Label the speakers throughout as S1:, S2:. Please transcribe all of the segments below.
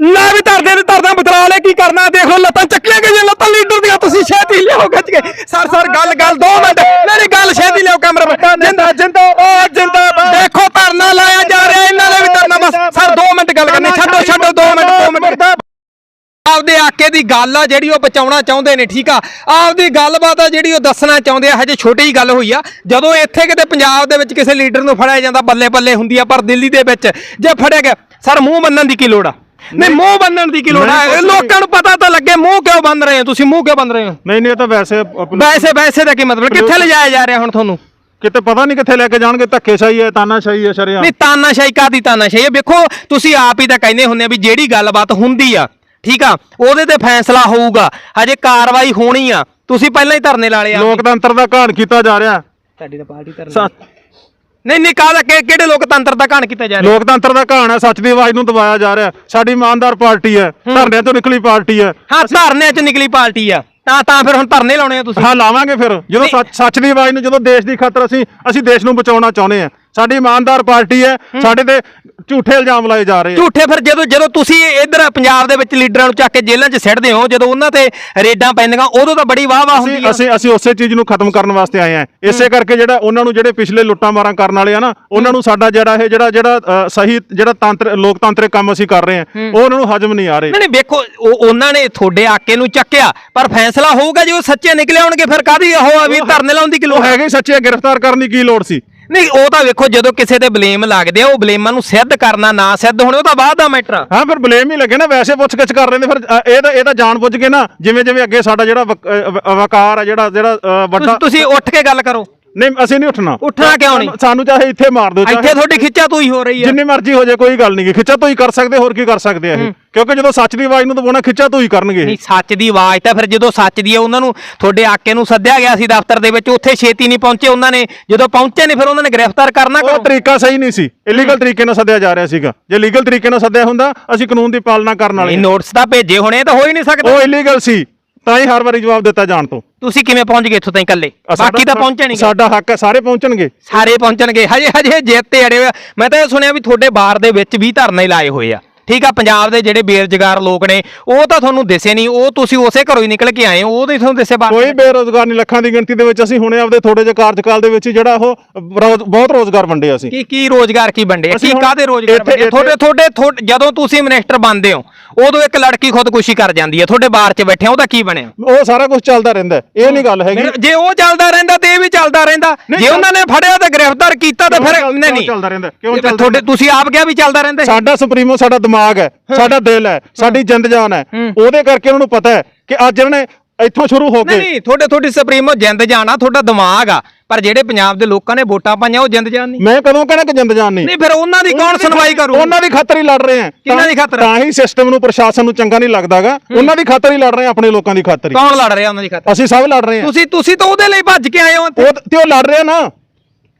S1: ਲੈ ਵੀ ਧਰਦੇ ਨੇ ਧਰਦਾ ਬਤਰਾ ਲੈ ਕੀ ਕਰਨਾ? ਦੇਖ ਲਓ ਲੱਤਾਂ ਚੱਕੀਆਂ ਗਈਆਂ ਲੱਤਾਂ ਲੀਡਰ ਦੀਆਂ ਤੁਸੀਂ ਛੇਤੀ ਲਿਆਓ ਖਿੱਚ ਕੇ। ਸਰ ਸਰ ਗੱਲ ਗੱਲ 2 ਮਿੰਟ। ਮੇਰੀ ਗੱਲ ਛੇਤੀ ਲਿਆਓ ਕੈਮਰਾ ਜਿੰਦਾ ਜਿੰਦਾ ਉਹ ਜਿੰਦਾ ਦੇਖੋ ਧਰਨਾ ਲਾਇਆ ਜਾ ਰਿਹਾ ਇਹਨਾਂ ਨੇ ਵੀ ਧਰਨਾ ਬਸ। ਸਰ 2 ਮਿੰਟ ਗੱਲ ਕਰਨੀ। ਛੱਡੋ ਛੱਡੋ 2 ਮਿੰਟ 2 ਮਿੰਟ। ਆਪਦੇ ਆਕੇ ਦੀ ਗੱਲ ਆ ਜਿਹੜੀ ਉਹ ਬਚਾਉਣਾ ਚਾਹੁੰਦੇ ਨੇ ਠੀਕ ਆ? ਆਪਦੀ ਗੱਲਬਾਤ ਆ ਜਿਹੜੀ ਉਹ ਦੱਸਣਾ ਚਾਹੁੰਦੇ ਆ ਹਜੇ ਛੋਟੀ ਜੀ ਗੱਲ ਹੋਈ ਆ। ਜਦੋਂ ਇੱਥੇ ਕਿਤੇ ਪੰਜਾਬ ਦੇ ਵਿੱਚ ਕਿਸੇ ਲੀਡਰ ਨੂੰ ਫੜਿਆ ਜਾਂਦਾ ਬੱਲੇ ਬੱਲੇ ਹੁੰਦੀ ਆ ਪਰ ਦਿੱਲੀ ਦੇ ਵਿੱਚ ਜੇ ਫੜਿਆ ਗਿਆ। ਸਰ ਮੂੰਹ ਬੰਨਣ ਦੀ ਕੀ ਲੋੜ ਆ? ਨਹੀਂ ਮੂੰਹ ਬੰਨਣ ਦੀ ਕੀ ਲੋੜ
S2: ਨਹੀਂ।
S1: ਲੋਕਾਂ ਨੂੰ ਪਤਾ ਤਾਂ ਲੱਗੇ ਮੂੰਹ ਕਿਉਂ ਬੰਨ ਰਹੇ ਹੋ ਤੁਸੀਂ? ਮੂੰਹ ਕਿਉਂ ਬੰਨ ਰਹੇ ਹੋ?
S2: ਨਹੀਂ ਨਹੀਂ ਇਹ ਤਾਂ ਵੈਸੇ ਆਪਣਾ-
S1: ਵੈਸੇ ਵੈਸੇ ਦਾ ਕੀ ਮਤਲਬ? ਕਿੱਥੇ ਲਿਜਾਇਆ ਜਾ ਰਿਹਾ ਹੁਣ ਤੁਹਾਨੂੰ?
S2: ਕਿਤੇ ਪਤਾ ਨਹੀਂ ਕਿੱਥੇ ਲੈ ਕੇ ਜਾਣਗੇ ਧੱਕੇਸ਼ਾਹੀ ਹੈ ਤਾਨਾਸ਼ਾਹੀ ਹੈ ਸ਼ਰਿਆ
S1: ਨਹੀਂ ਤਾਨਾਸ਼ਾਹੀ ਕਾਦੀ ਤਾਨਾਸ਼ਾਹੀ ਹੈ? ਵੇਖੋ ਤੁਸੀਂ ਆਪ ਹੀ ਤਾਂ ਕਹਿੰਦੇ ਹੁੰਦੇ ਆ ਵੀ ਜਿਹੜੀ ਗੱਲਬਾਤ ਹੁੰਦੀ ਆ ਠੀਕ ਆ? ਉਹਦੇ ਤੇ ਫੈਸਲਾ ਹੋਊਗਾ। ਹਜੇ ਕਾਰਵਾਈ ਹੋਣੀ ਆ। ਤੁਸੀਂ ਪਹਿਲਾਂ ਹੀ ਧਰਨੇ ਲਾ ਲਏ ਆ।
S2: ਲੋਕਤੰਤਰ ਦਾ ਘਾਣ ਕੀਤਾ ਜਾ ਰਿਹਾ।
S1: ਸਾਡੀ ਤਾਂ ਪਾਰਟੀ ਧਰਨੇ ਨਹੀਂ ਨਹੀਂ ਕਾਹਦਾ ਕਿ- ਕਿਹੜੇ ਲੋਕਤੰਤਰ ਦਾ ਘਾਣ ਕੀਤਾ ਜਾ ਰਿਹਾ?
S2: ਲੋਕਤੰਤਰ ਦਾ ਘਾਣ ਹੈ ਸੱਚ ਦੀ ਆਵਾਜ਼ ਨੂੰ ਦਬਾਇਆ ਜਾ ਰਿਹਾ ਸਾਡੀ ਇਮਾਨਦਾਰ ਪਾਰਟੀ ਹੈ ਧਰਨਿਆਂ ਤੋਂ ਨਿਕਲੀ ਪਾਰਟੀ ਹੈ।
S1: ਹਾਂ ਧਰਨਿਆਂ 'ਚ ਨਿਕਲੀ ਪਾਰਟੀ ਆ। ਤਾਂ ਤਾਂ ਫਿਰ ਹੁਣ ਧਰਨੇ ਲਾਉਣੇ ਆ ਤੁਸੀਂ।
S2: ਹਾਂ ਲਾਵਾਂਗੇ ਫਿਰ। ਜਦੋਂ ਸੱਚ ਸੱਚ ਦੀ ਆਵਾਜ਼ ਨੂੰ ਜਦੋਂ ਦੇਸ਼ ਦੀ ਖਾਤਰ ਅਸੀਂ ਅਸੀਂ ਦੇਸ਼ ਨੂੰ ਬਚਾਉਣਾ ਚਾਹੁੰਦੇ ਹਾਂ। ਸਾਡੀ ਇਮਾਨਦਾਰ ਪਾਰਟੀ ਹੈ ਸਾਡੇ ਤੇ ਝੂਠੇ ਇਲਜ਼ਾਮ ਲਾਏ ਜਾ ਰਹੇ ਆ।
S1: ਝੂਠੇ ਫਿਰ ਜਦੋਂ ਜਦੋਂ ਤੁਸੀਂ ਇੱਧਰ ਪੰਜਾਬ ਦੇ ਵਿੱਚ ਲੀਡਰਾਂ ਨੂੰ ਚੱਕ ਕੇ ਜੇਲ੍ਹਾਂ 'ਚ ਸਿੱਟਦੇ ਹੋ ਜਦੋਂ ਉਹਨਾਂ ਤੇ ਰੇਡਾਂ ਪੈਂਦੀਆਂ ਉਦੋਂ ਤਾਂ ਬੜੀ ਵਾਹ ਵਾਹ ਹੁੰਦੀ ਆ।
S2: ਅਸੀਂ ਅਸੀਂ ਉਸੇ ਚੀਜ਼ ਨੂੰ ਖਤਮ ਕਰਨ ਵਾਸਤੇ ਆਏ ਆ। ਇਸੇ ਕਰਕੇ ਜਿਹੜਾ ਉਹਨਾਂ ਨੂੰ ਜਿਹੜੇ ਪਿਛਲੇ ਲੁੱਟਾਂ ਮਾਰਾਂ ਕਰਨ ਵਾਲੇ ਆ ਨਾ ਉਹਨਾਂ ਨੂੰ ਸਾਡਾ ਜਿਹੜਾ ਇਹ ਜਿਹੜਾ ਜਿਹੜਾ ਸਹੀ ਜਿਹੜਾ ਤੰਤਰ ਲੋਕਤੰਤਰਿਕ ਕੰਮ ਅਸੀਂ ਕਰ ਰਹੇ ਆ ਉਹ ਉਹਨਾਂ ਨੂੰ ਹਜਮ ਨਹੀਂ ਆ ਰਹੇ।
S1: ਨਹੀਂ ਨਹੀਂ ਵੇਖੋ ਉਹ ਉਹਨਾਂ ਨੇ ਤੁਹਾਡੇ ਆਕੇ ਨੂੰ ਚੱਕਿਆ ਪਰ ਫੈਸਲਾ ਹੋਊਗਾ ਜੇ ਉਹ ਸੱਚੇ ਨਿਕਲੇ ਆਉਣਗੇ ਫਿਰ ਕਾਦੀ ਉਹ ਵੀ ਧਰਨੇ ਲਾਉਣ ਦੀ ਕੀ ਲੋੜ
S2: ਹੈਗੇ ਸੱਚੇ ਗ੍ਰਿਫਤਾਰ ਕਰਨ ਦੀ ਕੀ ਲੋੜ ਸੀ?
S1: ਨਹੀਂ ਉਹ ਤਾਂ ਵੇਖੋ ਜਦੋਂ ਕਿਸੇ ਤੇ ਬਲੇਮ ਲੱਗਦੇ ਆ ਉਹ ਬਲੇਮਾਂ ਨੂੰ ਸਿੱਧ ਕਰਨਾ ਨਾ ਸਿੱਧ ਹੋਣੇ ਉਹ ਤਾਂ ਬਾਅਦ ਦਾ ਮੈਟਰ ਆ।
S2: ਹਾਂ ਫਿਰ ਬਲੇਮ ਹੀ ਲੱਗੇ ਨਾ ਵੈਸੇ ਪੁੱਛ ਗਿੱਛ ਕਰ ਨੇ ਫਿਰ ਅ, ਇਹ ਤਾਂ ਇਹ ਤਾਂ ਜਾਣ ਬੁੱਝ ਕੇ ਨਾ ਜਿਵੇਂ ਜਿਵੇਂ ਅੱਗੇ ਸਾਡਾ ਜਿਹੜਾ ਵਕ- ਅ, ਵ- ਵਕਾਰ ਆ ਜਿਹੜਾ ਜਿਹੜਾ ਅ, ਵੱਡਾ
S1: ਤੁਸੀਂ ਉੱਠ ਕੇ ਗੱਲ ਕਰੋ।
S2: ਨਹੀਂ ਅਸੀਂ ਨਹੀਂ ਉੱਠਣਾ।
S1: ਉੱਠਣਾ ਕਿਉਂ ਨਹੀਂ?
S2: ਸਾਨੂੰ- ਚਾਹੇ ਇੱਥੇ ਮਾਰ ਦਿਓ
S1: ਇੱਥੇ ਤੁਹਾਡੀ ਖਿੱਚਾ ਤੂੰ ਹੀ ਹੋ ਰਹੀ ਆ
S2: ਜਿੰਨੀ ਮਰਜ਼ੀ ਹੋ ਜਾਏ ਕੋਈ ਗੱਲ ਨਹੀਂ ਖਿੱਚਾ ਤੋਂ ਹੀ ਕਰ ਸਕਦੇ ਹੋਰ ਕੀ ਕਰ ਸਕਦੇ ਆ ਇਹ? ਕਿਉਂਕਿ ਜਦੋਂ ਸੱਚ ਦੀ ਆਵਾਜ਼ ਨੂੰ ਦਬਾਉਣਾ ਖਿੱਚਾ ਤੋਂ ਹੀ ਕਰਨਗੇ। ਇਹ।
S1: ਨਹੀਂ ਸੱਚ ਦੀ ਆਵਾਜ਼ ਤਾਂ ਫਿਰ ਜਦੋਂ ਸੱਚ ਦੀ ਆ ਉਹਨਾਂ ਨੂੰ ਤੁਹਾਡੇ ਆਕੇ ਨੂੰ ਸੱਦਿਆ ਗਿਆ ਸੀ ਦਫ਼ਤਰ ਦੇ ਵਿੱਚ ਉੱਥੇ ਛੇਤੀ ਨਹੀਂ ਪਹੁੰਚੇ ਉਹਨਾਂ ਨੇ। ਜਦੋਂ ਪਹੁੰਚੇ ਨਹੀਂ ਫਿਰ ਉਹਨਾਂ ਨੇ ਗ੍ਰਿਫਤਾਰ ਕਰਨਾ
S2: ਉਹ
S1: ਕਰੋ
S2: ਤਰੀਕਾ ਸਹੀ ਨਹੀਂ ਸੀ। ਇਲੀਗਲ ਤਰੀਕੇ ਨਾਲ ਸੱਦਿਆ ਜਾ ਰਿਹਾ ਸੀਗਾ। ਜੇ ਲੀਗਲ ਤਰੀਕੇ ਨਾਲ ਸੱਦਿਆ ਹੁੰਦਾ ਅਸੀਂ ਕਾਨੂੰਨ ਦੀ ਪਾਲਣਾ ਕਰਨ ਵਾਲੇ
S1: ਨੋਟਿਸ ਤਾਂ ਭੇਜੇ ਹੋਣੇ ਤਾਂ ਹੋ ਹੀ ਨਹੀਂ ਸਕਦੇ।
S2: ਉਹ ਇਲੀਗਲ ਸੀ। ਤਾਂ ਹੀ ਹਰ ਵਾਰੀ ਜਵਾਬ ਦਿੱਤਾ ਜਾਣ ਤੋਂ।
S1: ਤੁਸੀਂ ਕਿਵੇਂ ਪਹੁੰਚ ਗਏ ਇੱਥੋਂ ਤਾਈਂ ਇਕੱਲੇ? ਬਾਕੀ ਤਾਂ ਪਹੁੰਚੇ ਨਹੀਂ
S2: ਸਾਡਾ ਹੱਕ ਹੈ ਸਾਰੇ ਪਹੁੰਚਣਗੇ।
S1: ਸਾਰੇ ਪਹੁੰਚਣਗੇ। ਹਜੇ ਹਜੇ ਜਿੱਤੇ ਅੜੇ। ਮੈਂ ਤਾਂ ਇਹ ਸੁਣਿਆ ਵੀ ਤੁਹਾਡੇ ਬਾਰ ਦੇ ਵਿੱਚ ਵੀ ਧਰਨੇ ਲਾਏ ਹੋਏ ਆ। ਠੀਕ ਆ ਪੰਜਾਬ ਦੇ ਜਿਹੜੇ ਬੇਰੁਜ਼ਗਾਰ ਲੋਕ ਨੇ ਉਹ ਤਾਂ ਤੁਹਾਨੂੰ ਦਿਸੇ ਨਹੀਂ ਉਹ ਤੁਸੀਂ ਉਸੇ ਘਰੋਂ ਹੀ ਨਿਕਲ ਕੇ ਆਏ ਹੋ ਉਹ ਨਹੀਂ ਤੁਹਾਨੂੰ ਦਿਸੇ ਬਾਹਰ
S2: ਕੋਈ ਬੇਰੋਜ਼ਗਾਰ ਨਹੀਂ ਲੱਖਾਂ ਦੀ ਗਿਣਤੀ ਦੇ ਵਿੱਚ ਅਸੀਂ ਹੁਣੇ ਆਪਦੇ ਥੋੜੇ ਜਿਹੇ ਕਾਰਜਕਾਲ ਦੇ ਵਿੱਚ ਹੀ ਜਿਹੜਾ ਉਹ ਰੋਜ਼- ਬਹੁਤ ਰੋਜ਼ਗਾਰ ਵੰਡੇ ਅਸੀਂ
S1: ਕੀ ਕੀ ਰੋਜ਼ਗਾਰ ਕੀ ਵੰਡੇ ਆ?
S2: ਅਸੀਂ
S1: ਕੀ
S2: ਹੁਣ
S1: ਕਾਦੇ ਰੋਜ਼ਗਾਰ
S2: ਇੱਥੇ-
S1: ਵੰਡੇ ਆ? ਤੁਹਾਡੇ
S2: ਇੱਥੇ-
S1: ਤੁਹਾਡੇ ਤੁਹਾਡੇ- ਜਦੋਂ ਤੁਸੀਂ ਮਿਨਿਸਟਰ ਬਣਦੇ ਹੋ ਉਦੋਂ ਇੱਕ ਲੜਕੀ ਖੁਦਕੁਸ਼ੀ ਕਰ ਜਾਂਦੀ ਹੈ ਤੁਹਾਡੇ ਬਾਰ 'ਚ ਬੈਠੇ ਆ, ਉਹਦਾ ਕੀ ਬਣਿਆ
S2: ਉਹ ਸਾਰਾ ਕੁਝ ਚੱਲਦਾ ਰਹਿੰਦਾ ਹੈ। ਇਹ ਨਹੀਂ ਗੱਲ ਹੈਗੀ
S1: ਜੇ ਉਹ ਚੱਲਦਾ ਰਹਿੰਦਾ ਤੇ ਇਹ ਵੀ ਚੱਲਦਾ ਰਹਿੰਦਾ ਜੇ ਉਹਨਾਂ ਨੇ ਫੜਿਆ ਤੇ ਗ੍ਰਿਫਤਾਰ ਕੀਤਾ ਤਾਂ ਫਿਰ
S2: ਕਿਉਂ
S1: ਨਹੀਂ ਨਹੀਂ
S2: ਚੱਲਦਾ ਰਹਿੰਦਾ? ਕਿਉਂ
S1: ਇਹ
S2: ਚੱਲਦਾ
S1: ਤੁਹਾਡੇ ਤੁਸੀਂ ਆਪ ਕਿਹਾ ਵੀ ਚੱਲਦਾ ਰਹਿੰਦਾ ਇਹ?
S2: ਸਾਡਾ ਸੁਪਰੀਮੋ ਸਾਡਾ ਦਿਮਾਗ ਹੈ ਸਾਡਾ ਦਿਲ ਹੈ ਸਾਡੀ ਜਿੰਦ ਜਾਨ ਹੈ। ਉਹਦੇ ਕਰਕੇ ਉਹਨਾਂ ਨੂੰ ਪਤਾ ਹੈ ਕਿ ਅੱਜ ਇਹਨਾਂ ਨੇ ਇੱਥੋਂ ਸ਼ੁਰੂ ਹੋ ਕੇ
S1: ਨਹੀਂ ਤੁਹਾਡੇ ਤੁਹਾਡੀ ਸੁਪਰੀਮੋ ਜਿੰਦ ਜਾਣਾ ਤੁਹਾਡਾ ਦਿਮਾਗ ਆ। ਪਰ ਜਿਹੜੇ ਪੰਜਾਬ ਦੇ ਲੋਕਾਂ ਨੇ ਵੋਟਾਂ ਪਾਈਆਂ ਉਹ ਜਿੰਦ ਜਾਨ ਨਹੀਂ।
S2: ਮੈਂ ਕਦੋਂ ਕਹਿਣਾ ਕਿ ਜਿੰਦ ਜਾਨ ਨਹੀਂ?
S1: ਨਹੀਂ ਫਿਰ ਉਹਨਾਂ ਦੀ ਕੌਣ ਸੁਣਵਾਈ ਕਰੂ
S2: ਉਹਨਾਂ ਦੀ ਖਾਤਰ ਹੀ ਲੜ ਰਹੇ ਆ।
S1: ਕਿਹਨਾਂ ਦੀ ਖਾਤਰ?
S2: ਤਾਂ ਹੀ ਸਿਸਟਮ ਨੂੰ ਪ੍ਰਸ਼ਾਸਨ ਨੂੰ ਚੰਗਾ ਨਹੀਂ ਲੱਗਦਾਗਾ ਉਹਨਾਂ ਦੀ ਖਾਤਰ ਹੀ ਲੜ ਰਹੇ ਆ ਆਪਣੇ ਲੋਕਾਂ ਦੀ ਖਾਤਰ ਹੀ।
S1: ਕੌਣ ਲੜ ਰਿਹਾ ਉਹਨਾਂ ਦੀ ਖਾਤਰ?
S2: ਅਸੀਂ ਸਭ ਲੜ ਰਹੇ ਆ।
S1: ਤੁਸੀਂ ਤੁਸੀਂ ਤਾਂ ਉਹਦੇ ਲਈ ਭੱਜ ਕੇ ਆਏ ਹੋ।
S2: ਤੇ ਉਹ ਲੜ ਰਹੇ ਆ ਨਾ।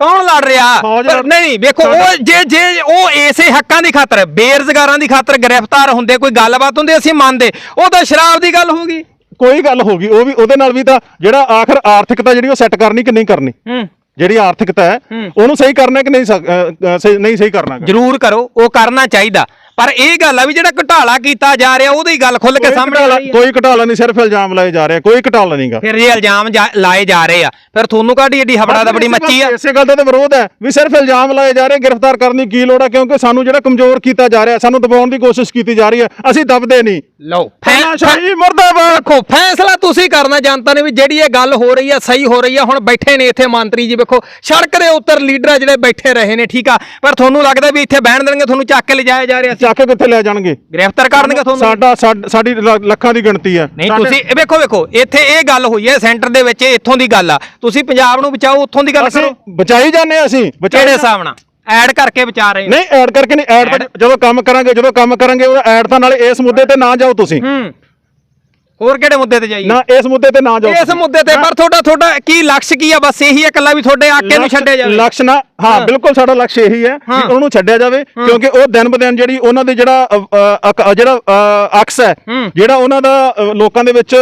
S1: ਕੌਣ ਲੜ ਰਿਹਾ?
S2: ਫੌਜ
S1: ਪਰ
S2: ਲੜ-
S1: ਨਹੀਂ ਨਹੀਂ ਵੇਖੋ ਉਹ ਜੇ ਜੇ ਉਹ ਐਸੇ ਹੱਕਾਂ ਦੀ ਖਾਤਰ ਬੇਰੁਜ਼ਗਾਰਾਂ ਦੀ ਖਾਤਰ ਗ੍ਰਿਫਤਾਰ ਹੁੰਦੇ ਕੋਈ ਗੱਲਬਾਤ ਹੁੰਦੀ ਅਸੀਂ ਮੰਨਦੇ। ਉਹ ਤਾਂ ਸ਼ਰਾਬ ਦੀ ਗੱਲ ਹੋਊਗੀ
S2: ਕੋਈ ਗੱਲ ਹੋ ਗਈ ਉਹ ਵੀ ਉਹਦੇ ਨਾਲ ਵੀ ਤਾਂ ਜਿਹੜਾ ਆਖਰ ਆਰਥਿਕਤਾ ਜਿਹੜੀ ਉਹ ਸੈੱਟ ਕਰਨੀ ਕਿ ਨਹੀਂ ਕਰਨੀ?
S1: ਹੂੰ।
S2: ਜਿਹੜੀ ਆਰਥਿਕਤਾ ਹੈ ਉਹਨੂੰ ਸਹੀ ਕਰਨਾ ਕਿ ਨਹੀਂ ਸਕ- ਅ, ਅ, ਸਹੀ- ਨਹੀਂ ਸਹੀ ਕਰਨਾ ਗਾ।
S1: ਜ਼ਰੂਰ ਕਰੋ ਉਹ ਕਰਨਾ ਚਾਹੀਦਾ। ਪਰ ਇਹ ਗੱਲ ਆ ਵੀ ਜਿਹੜਾ ਘਟਾਲਾ ਕੀਤਾ ਜਾ ਰਿਹਾ ਉਹਦੀ ਗੱਲ ਖੁੱਲ ਕੇ
S2: ਕੋਈ
S1: ਸਾਹਮਣੇ
S2: ਘਟਾਲਾ-
S1: ਹੈ
S2: ਕੋਈ ਘਟਾਲਾ ਨਹੀਂ ਸਿਰਫ ਇਲਜ਼ਾਮ ਲਾਏ ਜਾ ਰਹੇ ਕੋਈ ਘਟਾਲਾ ਨਹੀਂਗਾ
S1: ਫਿਰ ਇਹ ਇਲਜ਼ਾਮ ਜਾ- ਲਾਏ ਜਾ ਰਹੇ ਆ। ਫਿਰ ਤੁਹਾਨੂੰ ਕਾਹਦੀ ਏਡੀ ਹਬੜਾ ਦਾ ਬੜੀ ਮੱਚੀ ਆ?
S2: ਇਸੇ ਗੱਲ ਦਾ ਤਾਂ ਵਿਰੋਧ ਹੈ ਵੀ ਸਿਰਫ ਇਲਜ਼ਾਮ ਲਾਏ ਜਾ ਰਹੇ ਗ੍ਰਿਫਤਾਰ ਕਰਨ ਦੀ ਕੀ ਲੋੜ ਹੈ ਕਿਉਂਕਿ ਸਾਨੂੰ ਜਿਹੜਾ ਕਮਜ਼ੋਰ ਕੀਤਾ ਜਾ ਰਿਹਾ ਸਾਨੂੰ ਦਬਾਉਣ ਦੀ ਕੋਸ਼ਿਸ਼ ਕੀਤੀ ਜਾ ਰਹੀ ਹੈ ਅਸੀਂ ਦਬਦੇ ਨਹੀਂ।
S1: ਲਓ
S2: ਤਾਨਾਸ਼ਾਹੀ ਮਰਦਾਬਾਦ!
S1: ਦੇਖੋ ਫੈਸਲਾ ਤੁਸੀਂ ਕਰਨਾ ਜਨਤਾ ਨੇ ਵੀ ਜਿਹੜੀ ਇਹ ਗੱਲ ਹੋ ਰਹੀ ਆ ਸਹੀ ਹੋ ਰਹੀ ਆ ਹੁਣ ਬੈਠੇ ਨੇ ਇੱਥੇ ਮੰਤਰੀ ਜੀ ਵੇਖੋ ਸੜਕ ਦੇ ਉੱਤਰ ਲੀਡਰ ਜਿਹੜੇ ਬੈਠੇ ਰਹੇ ਨੇ ਠੀਕ ਆ? ਪਰ ਤੁਹਾਨੂੰ ਲੱਗਦਾ ਵੀ ਇੱਥੇ ਬਹਿਣ ਦੇਣਗੇ ਤੁਹਾਨੂੰ ਚੱਕ ਕੇ ਲਿਜਾਇਆ ਜਾ ਰਿਹਾ ਸੀ?
S2: ਚੱਕ ਕੇ ਕਿੱਥੇ ਲੈ ਜਾਣਗੇ?
S1: ਗ੍ਰਿਫਤਾਰ ਕਰਨਗੇ ਤੁਹਾਨੂੰ?
S2: ਸਾਡਾ ਸਾਡ- ਲੱਖਾਂ ਦੀ ਗਿਣਤੀ ਹੈ।
S1: ਨਹੀਂ ਤੁਸੀਂ ਵੇਖੋ ਵੇਖੋ ਇੱਥੇ ਇਹ ਗੱਲ ਹੋਈ ਹੈ ਸੈਂਟਰ ਦੇ ਵਿੱਚ ਇੱਥੋਂ ਦੀ ਗੱਲ ਆ। ਤੁਸੀਂ ਪੰਜਾਬ ਨੂੰ ਬਚਾਓ ਉੱਥੋਂ ਦੀ ਗੱਲ
S2: ਅਸੀਂ
S1: ਕਰੋ।
S2: ਬਚਾਈ ਜਾਂਦੇ ਹਾਂ ਅਸੀਂ ਬਚਾਈ
S1: ਕਿਹੜੇ ਹਿਸਾਬ ਨਾਲ? ਐਡ ਕਰਕੇ ਬਚਾ ਰਹੇ ਹੋ।
S2: ਨਹੀਂ ਐਡ ਕਰਕੇ ਨਹੀਂ ਐਡ ਤਾਂ ਜਦੋਂ ਕੰਮ ਕਰਾਂਗੇ ਜਦੋਂ ਕੰਮ ਕਰਾਂਗੇ ਉਹ ਐਡ ਤਾਂ ਨਾਲੇ ਇਸ ਮੁੱਦੇ ਤੇ ਨਾ ਜਾਓ ਤੁਸੀਂ।
S1: ਹੂੰ। ਹੋਰ ਕਿਹੜੇ ਮੁੱਦੇ ਤੇ ਜਾਈਏ?
S2: ਨਾ ਇਸ ਮੁੱਦੇ ਤੇ ਨਾ ਜਾਓ
S1: ਇਸ ਮੁੱਦੇ ਤੇ ਪਰ ਤੁਹਾਡਾ ਤੁਹਾਡਾ ਕੀ ਲਕਸ਼ ਕੀ ਆ? ਬਸ ਇਹੀ ਇਕੱਲਾ ਵੀ ਤੁਹਾਡੇ ਆਕੇ ਨੂੰ ਛੱਡਿਆ ਜਾਵੇ।
S2: ਲਕਸ਼ ਨਾ ਹਾਂ ਬਿਲਕੁਲ ਸਾਡਾ ਲਕਸ਼ ਇਹੀ ਹੈ ਕਿ ਉਹਨੂੰ ਛੱਡਿਆ ਜਾਵੇ ਕਿਉਂਕਿ ਉਹ ਦਿਨ ਬ ਦਿਨ ਜਿਹੜੀ ਉਹਨਾਂ ਦੇ ਜਿਹੜਾ ਜਿਹੜਾ ਅਕਸ ਹੈ ਜਿਹੜਾ ਉਹਨਾਂ ਦਾ ਲੋਕਾਂ ਦੇ ਵਿੱਚ